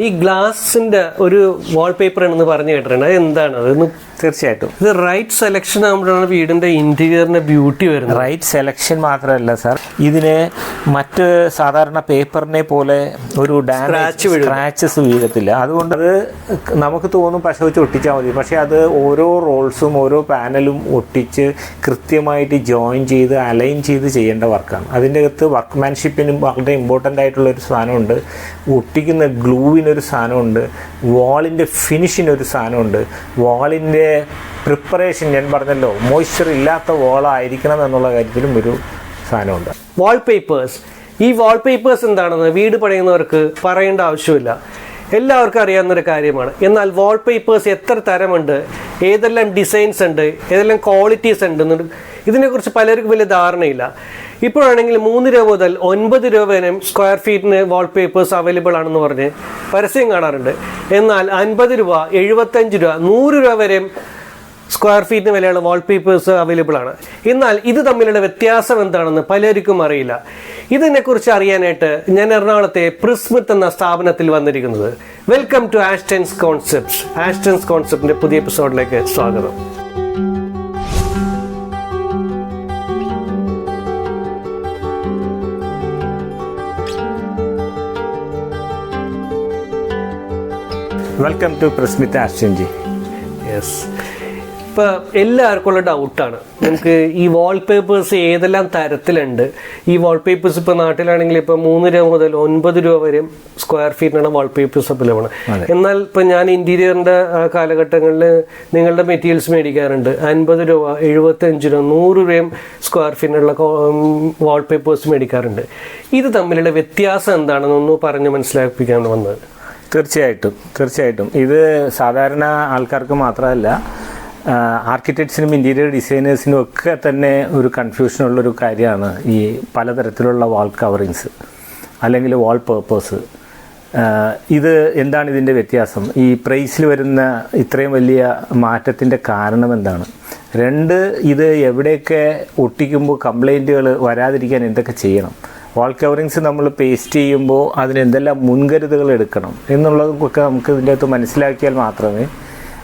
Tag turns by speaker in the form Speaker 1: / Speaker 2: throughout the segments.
Speaker 1: ഈ ഗ്ലാസിന്റെ ഒരു വാൾപേപ്പർ ആണെന്ന് പറഞ്ഞു കേട്ടിട്ടുണ്ട്. അത് എന്താണ് അതൊന്ന്
Speaker 2: തീർച്ചയായിട്ടും.
Speaker 1: ഇത് റൈറ്റ് സെലക്ഷൻ ആകുമ്പോഴാണ് വീടിന്റെ ഇന്റീരിയറിന്റെ ബ്യൂട്ടി വരുന്നത്.
Speaker 2: റൈറ്റ് സെലക്ഷൻ മാത്രമല്ല സാർ ഇതിന് മറ്റ് സാധാരണ പേപ്പറിനെ പോലെ ഒരു ഡാമേജ് സ്ക്രാച്ചസ് വീഴത്തില്ല. അതുകൊണ്ട് അത് നമുക്ക് തോന്നും പശ വെച്ച് ഒട്ടിച്ചാൽ മതി. പക്ഷേ അത് ഓരോ റോൾസും ഓരോ പാനലും ഒട്ടിച്ച് കൃത്യമായിട്ട് ജോയിൻ ചെയ്ത് അലൈൻ ചെയ്ത് ചെയ്യേണ്ട വർക്കാണ് അതിന്റെ അകത്ത് വർക്ക്മാൻഷിപ്പിനും വളരെ ഇമ്പോർട്ടന്റ് ആയിട്ടുള്ള ഒരു സാധനമുണ്ട്. ഒട്ടിക്കുന്ന ഗ്ലൂവിനൊരു സാധനമുണ്ട്. വാളിന്റെ ഫിനിഷിനൊരു സാധനമുണ്ട്. വാളിന്റെ പ്രിപ്പറേഷൻ ഞാൻ പറഞ്ഞല്ലോ മോയ്സ്ചർ ഇല്ലാത്ത വോളായിരിക്കണം എന്നുള്ള കാര്യത്തിലും ഒരു സാധനമുണ്ട്.
Speaker 1: വാൾപേപ്പേഴ്സ് ഈ വാൾപേപ്പേഴ്സ് എന്താണെന്ന് വീട് പണിയുന്നവർക്ക് പറയേണ്ട ആവശ്യമില്ല. എല്ലാവർക്കും അറിയാവുന്നൊരു കാര്യമാണ്. എന്നാൽ വാൾപേപ്പേഴ്സ് എത്ര തരമുണ്ട്? ഏതെല്ലാം ഡിസൈൻസ് ഉണ്ട്? ഏതെല്ലാം ക്വാളിറ്റീസ് ഉണ്ട്? ഇതിനെക്കുറിച്ച് പലർക്കും വലിയ ധാരണയില്ല. ഇപ്പോഴാണെങ്കിൽ മൂന്ന് രൂപ മുതൽ ഒൻപത് രൂപ വരെ സ്ക്വയർ ഫീറ്റിന് വാൾപേപ്പേഴ്സ് അവൈലബിൾ ആണെന്ന് പറഞ്ഞ് പരസ്യം കാണാറുണ്ട്. എന്നാൽ അൻപത് രൂപ എഴുപത്തഞ്ച് രൂപ നൂറ് രൂപ വരെയും സ്ക്വയർ ഫീറ്റിന് വിലയുള്ള വാൾപേപ്പേഴ്സ് അവൈലബിൾ ആണ്. എന്നാൽ ഇത് തമ്മിലുള്ള വ്യത്യാസം എന്താണെന്ന് പലർക്കും അറിയില്ല. ഇതിനെക്കുറിച്ച് അറിയാനായിട്ട് ഞാൻ എറണാകുളത്തെ പ്രിസ്മിത്ത് എന്ന സ്ഥാപനത്തിൽ വന്നിരിക്കുന്നത്. Welcome to Astons concepts Astons കോൺസെപ്റ്റിന്റെ പുതിയ എപ്പിസോഡിലേക്ക് സ്വാഗതം.
Speaker 2: വെൽക്കം ടു പ്രസ്മിത ആസ്റ്റൻജി
Speaker 1: യെസ് ഇപ്പൊ എല്ലാവർക്കും ഉള്ള ഡൗട്ടാണ് നമുക്ക് ഈ വാൾപേപ്പേഴ്സ് ഏതെല്ലാം തരത്തിലുണ്ട്? ഈ വാൾപേപ്പേഴ്സ് ഇപ്പൊ നാട്ടിലാണെങ്കിൽ ഇപ്പൊ മൂന്ന് രൂപ മുതൽ ഒൻപത് രൂപ വരെ സ്ക്വയർ ഫീറ്റിനാണ് വാൾപേപ്പേഴ്സ് അവൈലബിൾ ലഭണം എന്നാൽ ഇപ്പൊ ഞാൻ ഇന്റീരിയറിന്റെ കാലഘട്ടങ്ങളിൽ നിങ്ങളുടെ മെറ്റീരിയൽസ് മേടിക്കാറുണ്ട്. അൻപത് രൂപ എഴുപത്തഞ്ച് രൂപ നൂറ് രൂപയും സ്ക്വയർ ഫീറ്റിനുള്ള വാൾപേപ്പേഴ്സ് മേടിക്കാറുണ്ട്. ഇത് തമ്മിലുള്ള വ്യത്യാസം എന്താണെന്നൊന്ന് പറഞ്ഞ് മനസ്സിലാക്കിപ്പിക്കാണ് വന്നത്.
Speaker 2: തീർച്ചയായിട്ടും തീർച്ചയായിട്ടും. ഇത് സാധാരണ ആൾക്കാർക്ക് മാത്രമല്ല ആർക്കിടെക്ട്സിനും ഇന്റീരിയർ ഡിസൈനേഴ്സിനും ഒക്കെ തന്നെ ഒരു കൺഫ്യൂഷനുള്ളൊരു കാര്യമാണ് ഈ പലതരത്തിലുള്ള വാൾ കവറിങ്സ് അല്ലെങ്കിൽ വാൾ പേർപ്പേഴ്സ് ഇത് എന്താണ് ഇതിന്റെ വ്യത്യാസം? ഈ പ്രൈസിൽ വരുന്ന ഇത്രയും വലിയ മാറ്റത്തിന്റെ കാരണം എന്താണ്? രണ്ട് ഇത് എവിടെയൊക്കെ ഒട്ടിക്കുമ്പോൾ കംപ്ലൈന്റുകൾ വരാതിരിക്കാൻ എന്തൊക്കെ ചെയ്യണം? വാൾ കവറിങ്സ് നമ്മൾ പേസ്റ്റ് ചെയ്യുമ്പോൾ അതിന് എന്തെല്ലാം മുൻകരുതലുകൾ എടുക്കണം എന്നുള്ളതൊക്കെ നമുക്ക് ഇതിന്റെ അകത്ത് മനസ്സിലാക്കിയാൽ മാത്രമേ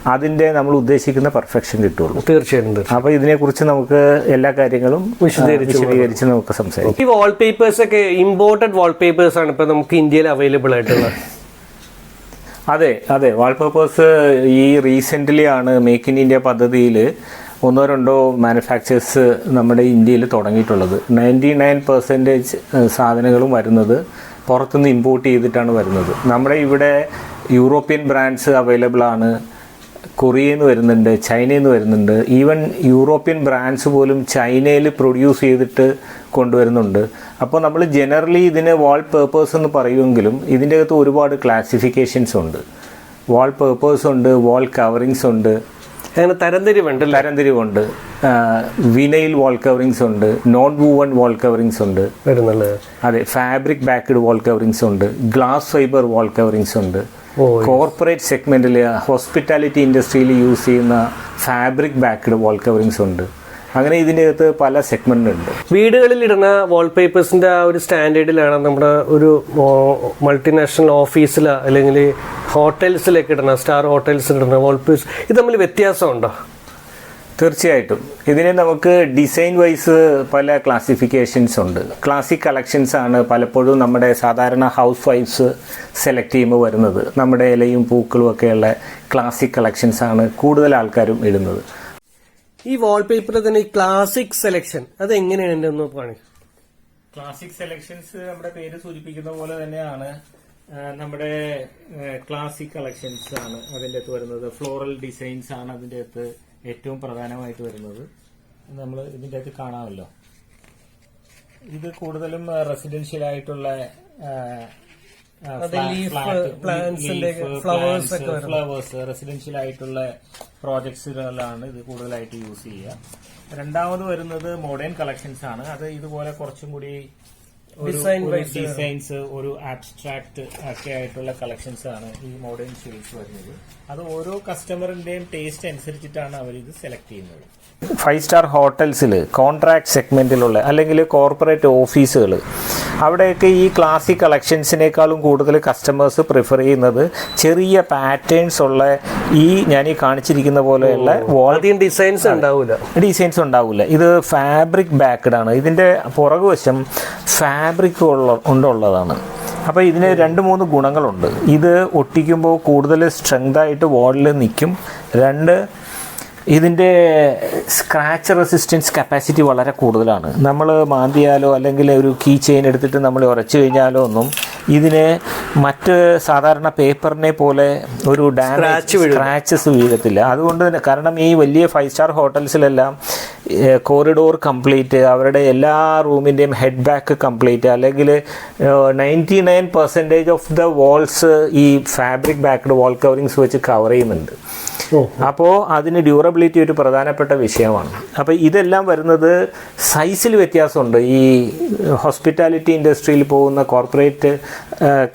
Speaker 2: അതിന്റെ നമ്മൾ ഉദ്ദേശിക്കുന്ന പെർഫെക്ഷൻ കിട്ടുള്ളൂ
Speaker 1: തീർച്ചയായിട്ടും തീർച്ചയായും.
Speaker 2: അപ്പോൾ ഇതിനെക്കുറിച്ച് നമുക്ക് എല്ലാ കാര്യങ്ങളും
Speaker 1: വിശദീകരിച്ച്
Speaker 2: നമുക്ക് സംസാരിക്കാം.
Speaker 1: ഈ വാൾപേപ്പേഴ്സ് ഒക്കെ ഇമ്പോർട്ടഡ് വാൾപേപ്പേഴ്സ് ആണ് ഇപ്പൊ നമുക്ക് ഇന്ത്യയിൽ അവൈലബിൾ ആയിട്ടുള്ളത്.
Speaker 2: അതെ അതെ. വാൾപേപ്പേഴ്സ് ഈ റീസെന്റ്ലി ആണ് മേക്ക് ഇൻ ഇന്ത്യ പദ്ധതിയിൽ ഒന്നോ രണ്ടോ മാനുഫാക്ചേഴ്സ് നമ്മുടെ ഇന്ത്യയിൽ തുടങ്ങിയിട്ടുള്ളത്. നയന്റി നയൻ പെർസെന്റേജ് സാധനങ്ങളും വരുന്നത് പുറത്തുനിന്ന് ഇമ്പോർട്ട് ചെയ്തിട്ടാണ് വരുന്നത്. നമ്മുടെ ഇവിടെ യൂറോപ്യൻ ബ്രാൻഡ്സ് അവൈലബിൾ ആണ്. കൊറിയയിൽ നിന്ന് വരുന്നുണ്ട് ചൈനയിൽ നിന്ന് വരുന്നുണ്ട്. ഈവൻ യൂറോപ്യൻ ബ്രാൻഡ്സ് പോലും ചൈനയിൽ പ്രൊഡ്യൂസ് ചെയ്തിട്ട് കൊണ്ടുവരുന്നുണ്ട്. അപ്പോൾ നമ്മൾ ജനറലി ഇതിന് വാൾ പേപ്പേഴ്സ് എന്ന് പറയുമെങ്കിലും ഇതിന്റെ അകത്ത് ഒരുപാട് ക്ലാസിഫിക്കേഷൻസ് ഉണ്ട്. വാൾ പേപ്പേഴ്സ് ഉണ്ട് വാൾ കവറിങ്സ് ഉണ്ട്.
Speaker 1: അങ്ങനെ തരംതിരിവുണ്ട്?
Speaker 2: തരംതിരിവുണ്ട്. വിനയിൽ വാൾ കവറിങ്സ് ഉണ്ട് നോൺ വൂവൺ വാൾ കവറിങ്സ് ഉണ്ട്.
Speaker 1: വരുന്നുള്ളത്
Speaker 2: അതെ ഫാബ്രിക് ബാക്ക്ഡ് വാൾ കവറിങ്സ് ഉണ്ട് ഗ്ലാസ് ഫൈബർ വാൾ കവറിങ്സ് ഉണ്ട്. കോർപ്പറേറ്റ് സെഗ്മെന്റിൽ ഹോസ്പിറ്റാലിറ്റി ഇൻഡസ്ട്രിയിൽ യൂസ് ചെയ്യുന്ന ഫാബ്രിക് ബാക്ക്ഡ് വാൾ കവറിങ്സ് ഉണ്ട്. അങ്ങനെ ഇതിന്റെ അകത്ത് പല സെഗ്മെന്റ് ഉണ്ട്.
Speaker 1: വീടുകളിൽ ഇടുന്ന വാൾപേപ്പേഴ്സിന്റെ ആ ഒരു സ്റ്റാൻഡേർഡിലാണ് നമ്മുടെ ഒരു മൾട്ടിനാഷണൽ ഓഫീസിൽ അല്ലെങ്കിൽ ഹോട്ടൽസിലേക്ക് ഇടുന്ന സ്റ്റാർ ഹോട്ടൽസിൽ ഇടുന്ന വാൾപേപ്പേഴ്സ് ഇത് തമ്മിൽ വ്യത്യാസമുണ്ടോ?
Speaker 2: തീർച്ചയായിട്ടും. ഇതിനെ നമുക്ക് ഡിസൈൻ വൈസ് പല ക്ലാസിഫിക്കേഷൻസ് ഉണ്ട്. ക്ലാസിക് കളക്ഷൻസ് ആണ് പലപ്പോഴും നമ്മുടെ സാധാരണ ഹൗസ് വൈഫ്സ് സെലക്ട് ചെയ്യുമ്പോൾ വരുന്നത്. നമ്മുടെ ഇലയും പൂക്കളും ഒക്കെയുള്ള ക്ലാസിക് കളക്ഷൻസ് ആണ് കൂടുതൽ ആൾക്കാരും ഇടുന്നത്.
Speaker 1: ഈ വാൾപേപ്പർ തന്നെ ഈ ക്ലാസിക് സെലക്ഷൻ അത് എങ്ങനെയാണ് എന്റെ ഒന്ന് പണി
Speaker 2: ക്ലാസിക് സെലക്ഷൻസ് നമ്മുടെ പേര് സൂചിപ്പിക്കുന്ന പോലെ തന്നെയാണ് നമ്മുടെ ക്ലാസിക് കളക്ഷൻസ് ആണ് അതിന്റെ അകത്ത് വരുന്നത്. ഫ്ലോറൽ ഡിസൈൻസ് ആണ് അതിന്റെ അകത്ത് ഏറ്റവും പ്രധാനമായിട്ട് വരുന്നത് നമ്മൾ ഇതിന്റെ അകത്ത് കാണാമല്ലോ. ഇത് കൂടുതലും റെസിഡൻഷ്യൽ ആയിട്ടുള്ള. ഫ്ലവേഴ്സ് റെസിഡൻഷ്യൽ ആയിട്ടുള്ള പ്രോജക്ട്സുകളിലാണ് ഇത് കൂടുതലായിട്ട് യൂസ് ചെയ്യുക. രണ്ടാമത് വരുന്നത് മോഡേൺ കളക്ഷൻസ് ആണ്. അത് ഇതുപോലെ കുറച്ചും കൂടി
Speaker 1: Wise
Speaker 2: ഡിസൈൻസ് ഒരു ആബ്സ്ട്രാക്ട് ഒക്കെ ആയിട്ടുള്ള കളക്ഷൻസ് ആണ് ഈ മോഡേൺ ഷെയ്ഡ്സ് വരുന്നത്. അത് ഓരോ കസ്റ്റമറിന്റെയും ടേസ്റ്റ് അനുസരിച്ചിട്ടാണ് അവർ ഇത് സെലക്ട് ചെയ്യുന്നത്. ഫൈവ് സ്റ്റാർ ഹോട്ടൽസിൽ കോൺട്രാക്ട് സെഗ്മെന്റിലുള്ള അല്ലെങ്കിൽ കോർപ്പറേറ്റ് ഓഫീസുകൾ അവിടെയൊക്കെ ഈ ക്ലാസിക് കളക്ഷൻസിനേക്കാളും കൂടുതൽ കസ്റ്റമേഴ്സ് പ്രിഫർ ചെയ്യുന്നത് ചെറിയ പാറ്റേൺസ് ഉള്ള ഈ ഞാൻ ഈ കാണിച്ചിരിക്കുന്ന പോലെയുള്ള വാൾ
Speaker 1: ഡിസൈൻസ് ഉണ്ടാവില്ല
Speaker 2: ഡിസൈൻസ് ഉണ്ടാവില്ല ഇത് ഫാബ്രിക് ബാക്ക്ഡ് ആണ്. ഇതിന്റെ പുറകുവശം ഫാബ്രിക് ഉള്ള കൊണ്ടുള്ളതാണ് അപ്പോൾ ഇതിന് രണ്ട് മൂന്ന് ഗുണങ്ങളുണ്ട്. ഇത് ഒട്ടിക്കുമ്പോൾ കൂടുതൽ സ്ട്രെങ്ത് ആയിട്ട് വാളിൽ നിൽക്കും. രണ്ട് ഇതിന്റെ സ്ക്രാച്ച് റെസിസ്റ്റൻസ് കപ്പാസിറ്റി വളരെ കൂടുതലാണ്. നമ്മൾ മാന്തിയാലോ അല്ലെങ്കിൽ ഒരു കീ ചെയിൻ എടുത്തിട്ട് നമ്മൾ ഉരച്ചു കഴിഞ്ഞാലോ ഒന്നും ഇതിന് മറ്റ് സാധാരണ പേപ്പറിനെ പോലെ ഒരു ഡാമേജ് സ്ക്രാച്ചസ് വീഴത്തില്ല. അതുകൊണ്ട് തന്നെ കാരണം ഈ വലിയ ഫൈവ് സ്റ്റാർ ഹോട്ടൽസിലെല്ലാം കോറിഡോർ കംപ്ലീറ്റ് അവരുടെ എല്ലാ റൂമിന്റെയും ഹെഡ് ബാക്ക് കംപ്ലീറ്റ് അല്ലെങ്കിൽ ninety nine percentage of the walls ഈ ഫാബ്രിക് ബാക്ക്ഡ് വാൾ കവറിങ്സ് വെച്ച് കവർ ചെയ്യുന്നുണ്ട്. അപ്പോൾ അതിന് ഡ്യൂറബിലിറ്റി ഒരു പ്രധാനപ്പെട്ട വിഷയമാണ്. അപ്പോൾ ഇതെല്ലാം വരുന്നത് സൈസിൽ വ്യത്യാസമുണ്ട്. ഈ ഹോസ്പിറ്റാലിറ്റി ഇൻഡസ്ട്രിയിൽ പോകുന്ന കോർപ്പറേറ്റ്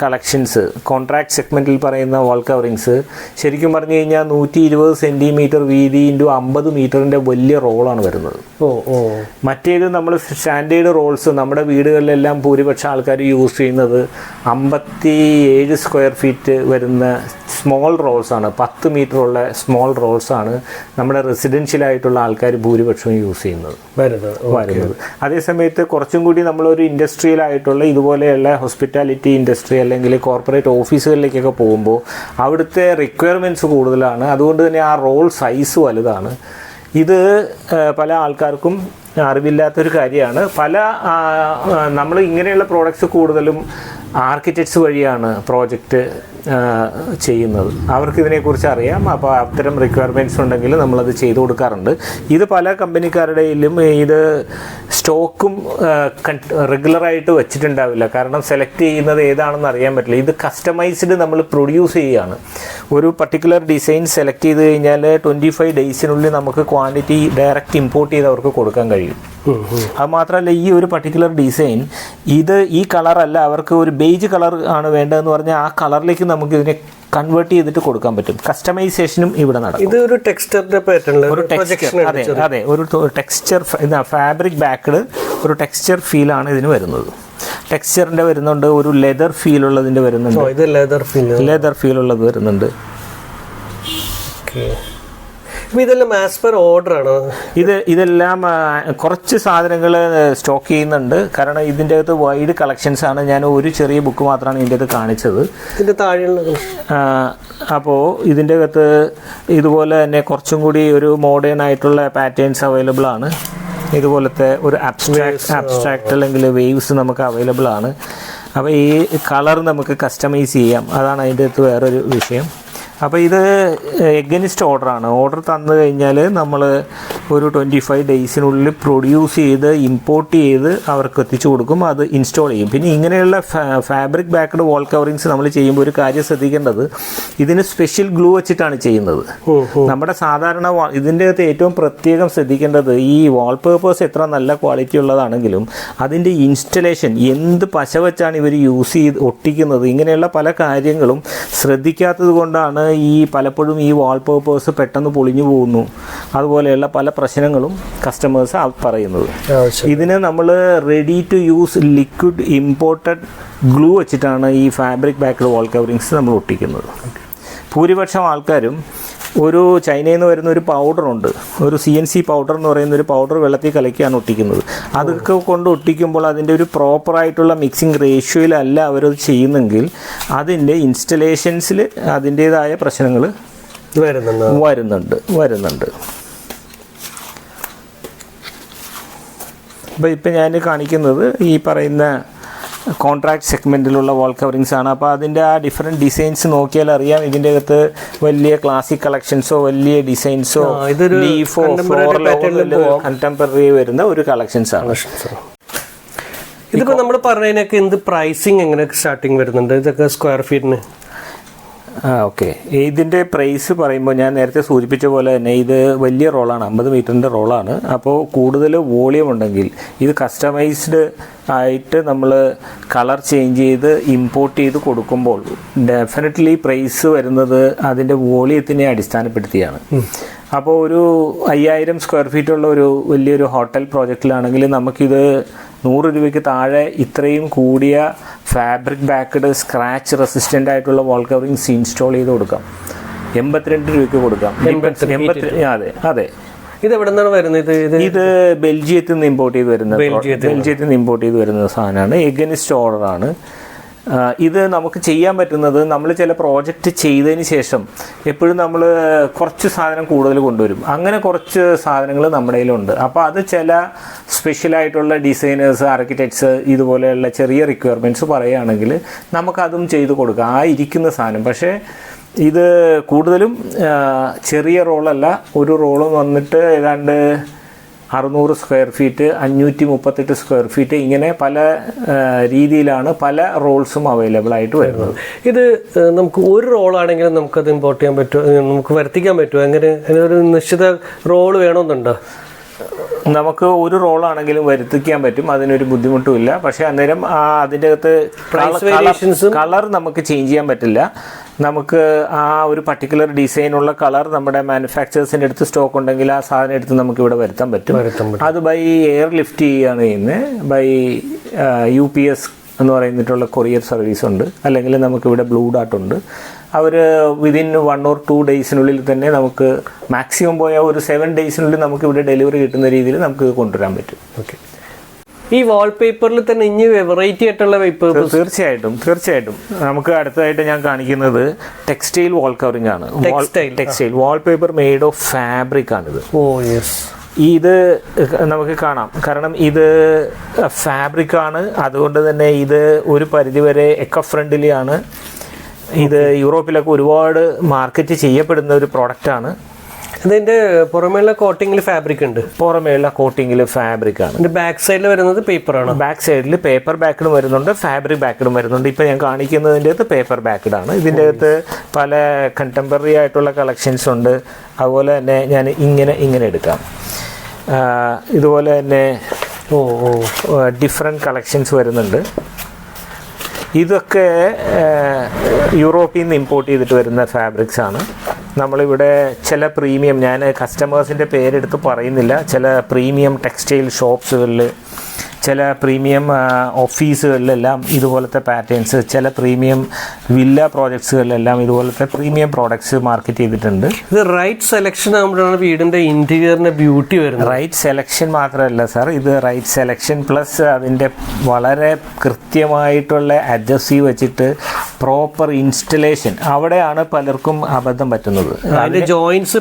Speaker 2: കളക്ഷൻസ് കോൺട്രാക്ട് സെഗ്മെന്റിൽ പറയുന്ന വാൾ കവറിങ്സ് ശരിക്കും പറഞ്ഞു കഴിഞ്ഞാൽ നൂറ്റി ഇരുപത് സെന്റിമീറ്റർ വീതി ഇന്റു അമ്പത് മീറ്ററിന്റെ വലിയ റോളാണ് വരുന്നത്.
Speaker 1: ഓ ഓ.
Speaker 2: മറ്റേത് നമ്മൾ സ്റ്റാൻഡേർഡ് റോൾസ് നമ്മുടെ വീടുകളിലെല്ലാം ഭൂരിപക്ഷം ആൾക്കാർ യൂസ് ചെയ്യുന്നത് അമ്പത്തി ഏഴ് സ്ക്വയർ ഫീറ്റ് വരുന്ന സ്മോൾ റോൾസാണ് പത്ത് മീറ്റർ ഉള്ള സ്മോൾ റോൾസ് ആണ് നമ്മുടെ റെസിഡൻഷ്യൽ ആയിട്ടുള്ള ആൾക്കാർ ഭൂരിപക്ഷവും യൂസ് ചെയ്യുന്നത്.
Speaker 1: വരുന്നത്.
Speaker 2: വരുന്നത്. അതേസമയത്ത് കുറച്ചും കൂടി നമ്മളൊരു ഇൻഡസ്ട്രിയൽ ആയിട്ടുള്ള ഇതുപോലെയുള്ള ഹോസ്പിറ്റാലിറ്റി ഇൻഡസ്ട്രി അല്ലെങ്കിൽ കോർപ്പറേറ്റ് ഓഫീസുകളിലേക്കൊക്കെ പോകുമ്പോൾ അവിടുത്തെ റിക്വയർമെന്റ്സ് കൂടുതലാണ്. അതുകൊണ്ട് തന്നെ ആ റോൾ സൈസ് വലുതാണ്. ഇത് പല ആൾക്കാർക്കും അറിവില്ലാത്തൊരു കാര്യമാണ്. പല നമ്മൾ ഇങ്ങനെയുള്ള പ്രോഡക്റ്റ്സ് കൂടുതലും ആർക്കിടെക്ട്സ് വഴിയാണ് പ്രോജക്റ്റ് ചെയ്യുന്നത്. അവർക്ക് ഇതിനെക്കുറിച്ച് അറിയാം. അപ്പോൾ അത്തരം റിക്വയർമെന്റ്സ് ഉണ്ടെങ്കിൽ നമ്മളത് ചെയ്തു കൊടുക്കാറുണ്ട്. ഇത് പല കമ്പനിക്കാരുടെയിലും ഇത് സ്റ്റോക്കും റെഗുലറായിട്ട് വെച്ചിട്ടുണ്ടാവില്ല. കാരണം സെലക്ട് ചെയ്യുന്നത് ഏതാണെന്ന് അറിയാൻ പറ്റില്ല. ഇത് കസ്റ്റമൈസ്ഡ് നമ്മൾ പ്രൊഡ്യൂസ് ചെയ്യുകയാണ്. ഒരു പർട്ടിക്കുലർ ഡിസൈൻ സെലക്ട് ചെയ്ത് കഴിഞ്ഞാൽ ട്വന്റി ഫൈവ് ഡേയ്സിനുള്ളിൽ നമുക്ക് ക്വാണ്ടിറ്റി ഡയറക്റ്റ് ഇമ്പോർട്ട് ചെയ്ത് അവർക്ക് കൊടുക്കാൻ കഴിയും. അത് മാത്രമല്ല ഈ ഒരു പർട്ടിക്കുലർ ഡിസൈൻ ഇത് ഈ കളറല്ല അവർക്ക് ഒരു ബേജ് കളർ ആണ് വേണ്ടതെന്ന് പറഞ്ഞാൽ ആ കളറിലേക്ക് നമുക്ക് ഇതിനെ കൺവേർട്ട് ചെയ്തിട്ട് കൊടുക്കാൻ പറ്റും. കസ്റ്റമൈസേഷനും ഇവിടെ നടക്കും.
Speaker 1: ഇത് ഒരു പാറ്റേണിൽ
Speaker 2: ഒരു ടെക്സ്ചർ അതെ അതെ ഒരു ടെക്സ്ചർ ഫാബ്രിക് ബാക്കിൽ ഒരു ടെക്സ്ചർ ഫീലാണ് ഇതിന് വരുന്നത്. ടെക്സ്ചറിന്റെ വരുന്നുണ്ട് ഒരു ലെതർ ഫീൽ ഉള്ളതിന്റെ വരുന്നുണ്ട്.
Speaker 1: ലെതർ ഫീൽ
Speaker 2: ലെതർ ഫീൽ ഉള്ളത് വരുന്നുണ്ട്.
Speaker 1: ഇതെല്ലാം ആസ് പെർ ഓർഡർ ആണ്?
Speaker 2: ഇത് ഇതെല്ലാം കുറച്ച് സാധനങ്ങൾ സ്റ്റോക്ക് ചെയ്യുന്നുണ്ട്. കാരണം ഇതിന്റെ അകത്ത് വൈഡ് കളക്ഷൻസ് ആണ്. ഞാൻ ഒരു ചെറിയ ബുക്ക് മാത്രമാണ് ഇതിന്റെ അകത്ത് കാണിച്ചത്.
Speaker 1: ഇതിന്റെ താഴെയുള്ള
Speaker 2: അപ്പോൾ ഇതിന്റെ അകത്ത് ഇതുപോലെ തന്നെ കുറച്ചും കൂടി ഒരു മോഡേൺ ആയിട്ടുള്ള പാറ്റേൺസ് അവൈലബിൾ ആണ്. ഇതുപോലത്തെ ഒരു അബ്സ്ട്രാക്ട് അബ്സ്ട്രാക്ട് അല്ലെങ്കിൽ വേവ്സ് നമുക്ക് അവൈലബിൾ ആണ്. അപ്പോൾ ഈ കളർ നമുക്ക് കസ്റ്റമൈസ് ചെയ്യാം. അതാണ് അതിന്റെ അകത്ത് വേറൊരു വിഷയം. അപ്പോൾ ഇത് എഗനിസ്റ്റ് ഓർഡറാണ് ഓർഡർ തന്നു കഴിഞ്ഞാൽ നമ്മൾ ഒരു ട്വന്റി ഫൈവ് ഡേയ്സിനുള്ളിൽ പ്രൊഡ്യൂസ് ചെയ്ത് ഇമ്പോർട്ട് ചെയ്ത് അവർക്ക് എത്തിച്ചു കൊടുക്കും അത് ഇൻസ്റ്റാൾ ചെയ്യും. പിന്നെ ഇങ്ങനെയുള്ള ഫാബ്രിക് ബാക്ക്ഡ് വാൾ കവറിങ്സ് നമ്മൾ ചെയ്യുമ്പോൾ ഒരു കാര്യം ശ്രദ്ധിക്കേണ്ടത് ഇതിന് സ്പെഷ്യൽ ഗ്ലൂ വെച്ചിട്ടാണ് ചെയ്യുന്നത്. നമ്മുടെ സാധാരണ വാ- ഇതിന്റെ അകത്ത് ഏറ്റവും പ്രത്യേകം ശ്രദ്ധിക്കേണ്ടത് ഈ വാൾ പേപ്പേഴ്സ് എത്ര നല്ല ക്വാളിറ്റി ഉള്ളതാണെങ്കിലും അതിന്റെ ഇൻസ്റ്റലേഷൻ എന്ത് പശ വെച്ചാണ് ഇവർ യൂസ് ചെയ്ത് ഒട്ടിക്കുന്നത് ഇങ്ങനെയുള്ള പല കാര്യങ്ങളും ശ്രദ്ധിക്കാത്തത് കൊണ്ടാണ് ഈ പലപ്പോഴും ഈ വാൾ വാൾപേപ്പേഴ്സ് പെട്ടെന്ന് പൊളിഞ്ഞു പോകുന്നു. അതുപോലെയുള്ള പല പ്രശ്നങ്ങളും കസ്റ്റമേഴ്സ് പറയുന്നത്. ഇതിന് നമ്മൾ ready to use liquid imported glue വെച്ചിട്ടാണ് ഈ ഫാബ്രിക് ബാക്ക്ഡ് വാൾ കവറിങ്സ് നമ്മൾ ഒട്ടിക്കുന്നത്. ഭൂരിപക്ഷം ആൾക്കാരും ഒരു ചൈനയിൽ നിന്ന് വരുന്ന ഒരു പൗഡറുണ്ട്. ഒരു സി എൻ സി പൗഡർ എന്ന് പറയുന്ന ഒരു പൗഡർ വെള്ളത്തിൽ കലക്കിയാണ് ഒട്ടിക്കുന്നത്. അതൊക്കെ കൊണ്ട് ഒട്ടിക്കുമ്പോൾ അതിന്റെ ഒരു പ്രോപ്പറായിട്ടുള്ള മിക്സിംഗ് റേഷ്യോയിലല്ല അവരത് ചെയ്യുന്നെങ്കിൽ അതിന്റെ ഇൻസ്റ്റലേഷൻസിൽ അതിന്റേതായ പ്രശ്നങ്ങൾ
Speaker 1: വരുന്നുണ്ട്.
Speaker 2: വരുന്നുണ്ട് അപ്പോൾ ഇപ്പം ഞാൻ കാണിക്കുന്നത് ഈ പറയുന്ന കോൺട്രാക്ട് സെഗ്മെന്റിലുള്ള വാൾ കവറിങ്സ് ആണ്. അപ്പോൾ അതിന്റെ ആ ഡിഫറെന്റ് ഡിസൈൻസ് നോക്കിയാൽ അറിയാം. ഇതിന്റെ അകത്ത് വലിയ ക്ലാസിക് കളക്ഷൻസോ വലിയ ഡിസൈൻസോ ലീഫോ
Speaker 1: pattern
Speaker 2: കണ്ടംപററി വരുന്ന ഒരു കളക്ഷൻസ് ആണ്.
Speaker 1: ഇതിപ്പോ നമ്മൾ പറഞ്ഞതിനൊക്കെ എന്ത് പ്രൈസിങ് എങ്ങനെ സ്റ്റാർട്ടിങ് വരുന്നുണ്ട്? ഇതൊക്കെ സ്ക്വയർ ഫീറ്റിന്
Speaker 2: ആ ഓക്കെ. ഇതിന്റെ പ്രൈസ് പറയുമ്പോൾ ഞാൻ നേരത്തെ സൂചിപ്പിച്ച പോലെ തന്നെ ഇത് വലിയ റോളാണ് അമ്പത് മീറ്ററിന്റെ റോളാണ്. അപ്പോൾ കൂടുതൽ വോളിയം ഉണ്ടെങ്കിൽ ഇത് കസ്റ്റമൈസ്ഡ് ആയിട്ട് നമ്മൾ കളർ ചേഞ്ച് ചെയ്ത് ഇമ്പോർട്ട് ചെയ്ത് കൊടുക്കുമ്പോൾ ഡെഫിനറ്റ്ലി പ്രൈസ് വരുന്നത് അതിന്റെ വോളിയത്തിനെ അടിസ്ഥാനപ്പെടുത്തിയാണ്. അപ്പോൾ ഒരു അയ്യായിരം സ്ക്വയർ ഫീറ്റ് ഉള്ള ഒരു വലിയൊരു ഹോട്ടൽ പ്രോജക്റ്റിലാണെങ്കിൽ നമുക്കിത് നൂറ് രൂപയ്ക്ക് താഴെ ഇത്രയും കൂടിയ ഫാബ്രിക് ബാക്ക്ഡ് സ്ക്രാച്ച് റെസിസ്റ്റന്റ് ആയിട്ടുള്ള വാൾ കവറിങ്സ് ഇൻസ്റ്റാൾ ചെയ്ത് കൊടുക്കാം. എൺപത്തിരണ്ട് രൂപയ്ക്ക് കൊടുക്കാം.
Speaker 1: എൺപത്തി-
Speaker 2: അതെ അതെ.
Speaker 1: ഇത് എവിടെ നിന്നാണ് വരുന്നത് ഇത്?
Speaker 2: ബെൽജിയത്തിൽ നിന്ന് ഇമ്പോർട്ട് ചെയ്ത് വരുന്നത്
Speaker 1: ബെൽജിയത്തിൽ
Speaker 2: ബെൽജിയത്തിൽ നിന്ന് ഇമ്പോർട്ട് ചെയ്ത് വരുന്ന സാധനമാണ്. എഗനിസ്റ്റ് ഓർഡറാണ് ഇത് നമുക്ക് ചെയ്യാൻ പറ്റുന്നത് നമ്മൾ ചില പ്രോജക്റ്റ് ചെയ്തതിന് ശേഷം എപ്പോഴും നമ്മൾ കുറച്ച് സാധനം കൂടുതൽ കൊണ്ടുവരും. അങ്ങനെ കുറച്ച് സാധനങ്ങൾ നമ്മുടെ കയ്യിലുണ്ട്. അപ്പോൾ അത് ചില സ്പെഷ്യലായിട്ടുള്ള ഡിസൈനേഴ്സ് ആർക്കിടെക്ട്സ് ഇതുപോലെയുള്ള ചെറിയ റിക്വയർമെന്റ്സ് പറയുകയാണെങ്കിൽ നമുക്കതും ചെയ്ത് കൊടുക്കാം. ആ ഇരിക്കുന്ന സാധനം. പക്ഷേ ഇത് കൂടുതലും ചെറിയ റോളല്ല ഒരു റോൾ വന്നിട്ട് ഏതാണ്ട് അറുന്നൂറ് സ്ക്വയർ ഫീറ്റ് അഞ്ഞൂറ്റി മുപ്പത്തെട്ട് സ്ക്വയർ ഫീറ്റ് ഇങ്ങനെ പല രീതിയിലാണ് പല റോൾസും അവൈലബിൾ ആയിട്ട് വരുന്നത്.
Speaker 1: ഇത് നമുക്ക് ഒരു റോളാണെങ്കിലും നമുക്കത് ഇമ്പോർട്ട് ചെയ്യാൻ പറ്റുമോ? നമുക്ക് വരുത്തിക്കാൻ പറ്റുമോ? എങ്ങനെ അങ്ങനെ ഒരു നിശ്ചിത റോൾ വേണമെന്നുണ്ടോ?
Speaker 2: നമുക്ക് ഒരു റോളാണെങ്കിലും വരുത്തിക്കാൻ പറ്റും. അതിനൊരു ബുദ്ധിമുട്ടുമില്ല. പക്ഷെ അന്നേരം അതിന്റെ അകത്ത് കളർ നമുക്ക് ചേഞ്ച് ചെയ്യാൻ പറ്റില്ല. നമുക്ക് ആ ഒരു പർട്ടിക്കുലർ ഡിസൈനുള്ള കളർ നമ്മുടെ മാനുഫാക്ചറേഴ്സിന്റെ അടുത്ത് സ്റ്റോക്ക് ഉണ്ടെങ്കിൽ ആ സാധനം എടുത്ത് നമുക്ക് ഇവിടെ വരുത്താൻ പറ്റും. അത് ബൈ എയർ ലിഫ്റ്റ് ചെയ്യുകയാണ് ചെയ്യുന്നത്. ബൈ യു പി എസ് എന്ന് പറയുന്നിട്ടുള്ള കൊറിയർ സർവീസ് ഉണ്ട്. അല്ലെങ്കിൽ നമുക്ക് ഇവിടെ ബ്ലൂ ഡാട്ട് ഉണ്ട്. അവർ വിതിൻ വൺ ഓർ ടു ഡേയ്സിനുള്ളിൽ തന്നെ നമുക്ക് മാക്സിമം പോയ ഒരു സെവൻ ഡേയ്സിനുള്ളിൽ നമുക്ക് ഇവിടെ ഡെലിവറി കിട്ടുന്ന രീതിയിൽ നമുക്ക് കൊണ്ടുവരാൻ പറ്റും.
Speaker 1: ഓക്കെ ഈ വാൾപേപ്പറിൽ തന്നെ ഇനി വെറൈറ്റി ആയിട്ടുള്ള പേപ്പർ
Speaker 2: തീർച്ചയായിട്ടും തീർച്ചയായിട്ടും. നമുക്ക് അടുത്തതായിട്ട് ഞാൻ കാണിക്കുന്നത് ടെക്സ്റ്റൈൽ വാൾ കവറിംഗ് ആണ്.
Speaker 1: Textile
Speaker 2: textile wall paper made of fabric ആണിത്.
Speaker 1: ഓ യെസ്
Speaker 2: ഇത് നമുക്ക് കാണാം. കാരണം ഇത് ഫാബ്രിക് ആണ്. അതുകൊണ്ട് തന്നെ ഇത് ഒരു പരിധിവരെ എക്കോ ഫ്രണ്ട്ലി ആണ്. ഇത് യൂറോപ്പിലൊക്കെ ഒരുപാട് മാർക്കറ്റ് ചെയ്യപ്പെടുന്ന ഒരു പ്രോഡക്റ്റ് ആണ്.
Speaker 1: ഇതിന്റെ പുറമേയുള്ള കോട്ടിംഗിൽ ഫാബ്രിക് ഉണ്ട്.
Speaker 2: പുറമേയുള്ള കോട്ടിംഗിൽ ഫാബ്രിക് ആണ്.
Speaker 1: ഇതിന്റെ ബാക്ക് സൈഡിൽ വരുന്നത് പേപ്പർ ആണ്.
Speaker 2: ബാക്ക് സൈഡിൽ പേപ്പർ ബാക്കഡും വരുന്നുണ്ട് ഫാബ്രിക് ബാക്കഡും വരുന്നുണ്ട്. ഇപ്പൊ ഞാൻ കാണിക്കുന്നതിന്റെ അകത്ത് പേപ്പർ ബാക്കഡ് ആണ്. ഇതിന്റെ അകത്ത് പല കണ്ടംപററി ആയിട്ടുള്ള കളക്ഷൻസ് ഉണ്ട്. അതുപോലെ തന്നെ ഞാൻ ഇങ്ങനെ ഇങ്ങനെ എടുക്കാം. ഇതുപോലെ തന്നെ
Speaker 1: ഓ ഓ.
Speaker 2: ഡിഫറെന്റ് കളക്ഷൻസ് വരുന്നുണ്ട്. ഇതൊക്കെ യൂറോപ്പിൽ നിന്ന് ഇമ്പോർട്ട് ചെയ്തിട്ട് വരുന്ന ഫാബ്രിക്സ് ആണ്. നമ്മളിവിടെ ചില പ്രീമിയം ഞാൻ കസ്റ്റമേഴ്സിന്റെ പേരെടുത്ത് പറയുന്നില്ല. ചില പ്രീമിയം ടെക്സ്റ്റൈൽ ഷോപ്സുകളിൽ ചില പ്രീമിയം ഓഫീസുകളിലെല്ലാം ഇതുപോലത്തെ പാറ്റേൺസ് ചില പ്രീമിയം വില്ല പ്രോജക്ട്സുകളിലെല്ലാം ഇതുപോലത്തെ പ്രീമിയം പ്രോഡക്ട്സ് മാർക്കറ്റ് ചെയ്തിട്ടുണ്ട്.
Speaker 1: ഇത് റൈറ്റ് സെലക്ഷൻ ആകുമ്പോഴാണ് വീടിന്റെ ഇന്റീരിയറിന്റെ ബ്യൂട്ടി വരുന്നത്.
Speaker 2: റൈറ്റ് സെലക്ഷൻ മാത്രമല്ല സാർ ഇത് റൈറ്റ് സെലക്ഷൻ പ്ലസ് അതിന്റെ വളരെ കൃത്യമായിട്ടുള്ള അഡ്ജസ്റ്റീവ് വെച്ചിട്ട് പ്രോപ്പർ ഇൻസ്റ്റലേഷൻ അവിടെയാണ് പലർക്കും അബദ്ധം പറ്റുന്നത്.
Speaker 1: അതിന്റെ ജോയിൻസ്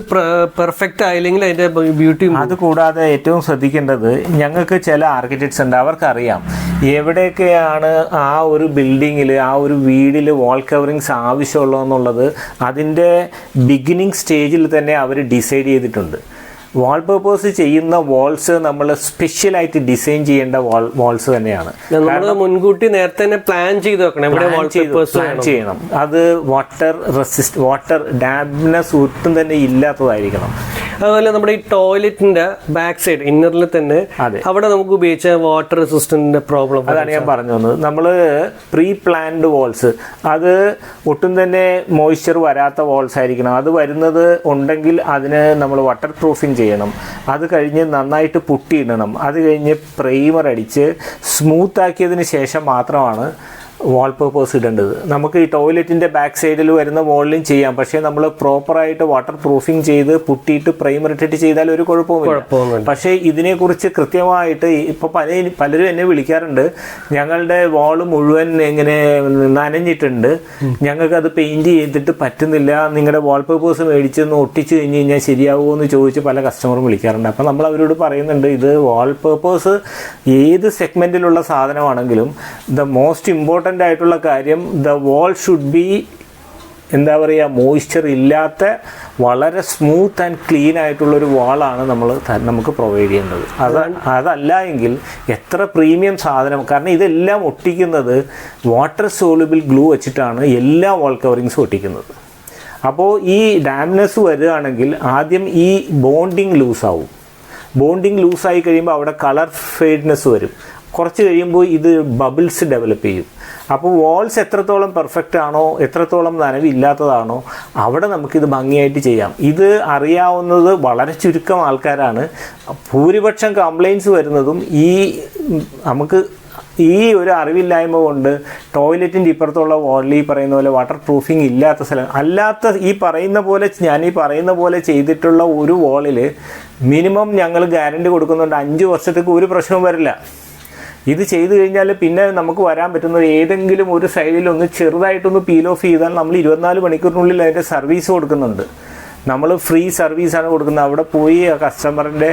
Speaker 1: പെർഫെക്റ്റ് ആയില്ലെങ്കിൽ അതിന്റെ ബ്യൂട്ടി
Speaker 2: അത് കൂടാതെ ഏറ്റവും ശ്രദ്ധിക്കേണ്ടത് ഞങ്ങൾക്ക് ചില ആർക്കിടെക്ട്സ് ഉണ്ട്. അവർക്കറിയാം എവിടെയൊക്കെയാണ് ആ ഒരു ബിൽഡിങ്ങിൽ ആ ഒരു വീടിൽ വാൾ കവറിങ്സ് ആവശ്യമുള്ളതെന്നുള്ളത് അതിന്റെ ബിഗിനിങ് സ്റ്റേജിൽ തന്നെ അവർ ഡിസൈഡ് ചെയ്തിട്ടുണ്ട്. വാൾ പേപ്പേഴ്സ് ചെയ്യുന്ന വാൾസ് നമ്മൾ സ്പെഷ്യലായിട്ട് ഡിസൈൻ ചെയ്യേണ്ട വാൾ വാൾസ് തന്നെയാണ്.
Speaker 1: മുൻകൂട്ടി നേരത്തെ തന്നെ പ്ലാൻ ചെയ്ത് വെക്കണം. വാൾപേപ്പേഴ്സ്
Speaker 2: ചെയ്യണം. അത് വാട്ടർ റെസിസ്റ്റ് വാട്ടർ ഡാംനെസ് ഒട്ടും തന്നെ ഇല്ലാത്തതായിരിക്കണം.
Speaker 1: അതുപോലെ നമ്മുടെ ഈ ടോയ്ലറ്റിന്റെ ബാക്ക് സൈഡ് ഇന്നറിൽ തന്നെ
Speaker 2: അതെ.
Speaker 1: അവിടെ നമുക്ക് ഉപയോഗിച്ച വാട്ടർ റെസിസ്റ്റന്റിന്റെ പ്രോബ്ലം
Speaker 2: അതാണ് ഞാൻ പറഞ്ഞു വന്നത്. നമ്മൾ പ്രീ പ്ലാൻഡ് വാൾസ് അത് ഒട്ടും തന്നെ മോയ്സ്ചർ വരാത്ത വാൾസ് ആയിരിക്കണം. അത് വരുന്നത് ഉണ്ടെങ്കിൽ അതിന് നമ്മൾ വാട്ടർ പ്രൂഫിങ് ചെയ്യണം. അത് കഴിഞ്ഞ് നന്നായിട്ട് പുട്ടിയിടണം. അത് കഴിഞ്ഞ് പ്രൈമർ അടിച്ച് സ്മൂത്ത് ആക്കിയതിന് ശേഷം മാത്രമാണ് വാൾ പേപ്പേഴ്സ് ഇടേണ്ടത്. നമുക്ക് ഈ ടോയ്ലറ്റിന്റെ ബാക്ക് സൈഡിൽ വരുന്ന വോളിലും ചെയ്യാം. പക്ഷേ നമ്മൾ പ്രോപ്പറായിട്ട് വാട്ടർ പ്രൂഫിങ് ചെയ്ത് പുട്ടിയിട്ട് പ്രൈമർ ഇട്ടിട്ട് ചെയ്താൽ ഒരു കുഴപ്പവുമില്ല. പക്ഷേ ഇതിനെക്കുറിച്ച് കൃത്യമായിട്ട് ഇപ്പോൾ പല പലരും എന്നെ വിളിക്കാറുണ്ട്. ഞങ്ങളുടെ വാൾ മുഴുവൻ ഇങ്ങനെ നനഞ്ഞിട്ടുണ്ട്. ഞങ്ങൾക്ക് അത് പെയിന്റ് ചെയ്തിട്ട് പറ്റുന്നില്ല. നിങ്ങളുടെ വാൾ പേപ്പേഴ്സ് മേടിച്ച് ഒന്ന് ഒട്ടിച്ച് കഴിഞ്ഞ് കഴിഞ്ഞാൽ ശരിയാവുമോ എന്ന് ചോദിച്ച് പല കസ്റ്റമറും വിളിക്കാറുണ്ട്. അപ്പം നമ്മൾ അവരോട് പറയുന്നുണ്ട് ഇത് വാൾ പേപ്പേഴ്സ് ഏത് സെഗ്മെന്റിലുള്ള സാധനമാണെങ്കിലും ദ മോസ്റ്റ് ഇമ്പോർട്ടന്റ് ആയിട്ടുള്ള കാര്യം ദ വോൾ ഷുഡ് ബി എന്താ പറയുക മോയ്സ്ചർ ഇല്ലാത്ത വളരെ സ്മൂത്ത് ആൻഡ് ക്ലീൻ ആയിട്ടുള്ള ഒരു വാളാണ് നമ്മൾ നമുക്ക് പ്രൊവൈഡ് ചെയ്യുന്നത്. അത് അതല്ല എങ്കിൽ എത്ര പ്രീമിയം സാധനം കാരണം ഇതെല്ലാം ഒട്ടിക്കുന്നത് വാട്ടർ സോളുബിൾ ഗ്ലൂ വെച്ചിട്ടാണ് എല്ലാ വാൾ കവറിങ്സും ഒട്ടിക്കുന്നത്. അപ്പോൾ ഈ ഡാംനെസ് വരികയാണെങ്കിൽ ആദ്യം ഈ ബോണ്ടിങ് ലൂസാവും ബോണ്ടിങ് ലൂസായി കഴിയുമ്പോൾ അവിടെ കളർ ഫെയ്ഡ്നെസ് വരും. കുറച്ച് കഴിയുമ്പോൾ ഇത് ബബിൾസ് ഡെവലപ്പ് ചെയ്യും. അപ്പോൾ വാൾസ് എത്രത്തോളം പെർഫെക്റ്റ് ആണോ എത്രത്തോളം നനവില്ലാത്തതാണോ അവിടെ നമുക്കിത് ഭംഗിയായിട്ട് ചെയ്യാം. ഇത് അറിയാവുന്നത് വളരെ ചുരുക്കം ആൾക്കാരാണ്. ഭൂരിപക്ഷം കംപ്ലൈന്റ്സ് വരുന്നതും ഈ നമുക്ക് ഈ ഒരു അറിവില്ലായ്മ കൊണ്ട് ടോയ്ലറ്റിന്റെ ഇപ്പുറത്തുള്ള വാളിൽ ഈ പറയുന്ന പോലെ വാട്ടർ പ്രൂഫിംഗ് ഇല്ലാത്ത സ്ഥലം അല്ലാത്ത ഈ പറയുന്ന പോലെ ഞാൻ ഈ പറയുന്ന പോലെ ചെയ്തിട്ടുള്ള ഒരു വാളിൽ മിനിമം ഞങ്ങൾ ഗ്യാരണ്ടി കൊടുക്കുന്നുണ്ട് അഞ്ച് വർഷത്തേക്ക് ഒരു പ്രശ്നവും വരില്ല. ഇത് ചെയ്തു കഴിഞ്ഞാൽ പിന്നെ നമുക്ക് വരാൻ പറ്റുന്നത് ഏതെങ്കിലും ഒരു സൈഡിൽ ഒന്ന് ചെറുതായിട്ടൊന്ന് പീൽ ഓഫ് ചെയ്താൽ നമ്മൾ ഇരുപത്തിനാല് മണിക്കൂറിനുള്ളിൽ അതിന്റെ സർവീസ് കൊടുക്കുന്നുണ്ട്. നമ്മൾ ഫ്രീ സർവീസാണ് കൊടുക്കുന്നത്. അവിടെ പോയി ആ കസ്റ്റമറിന്റെ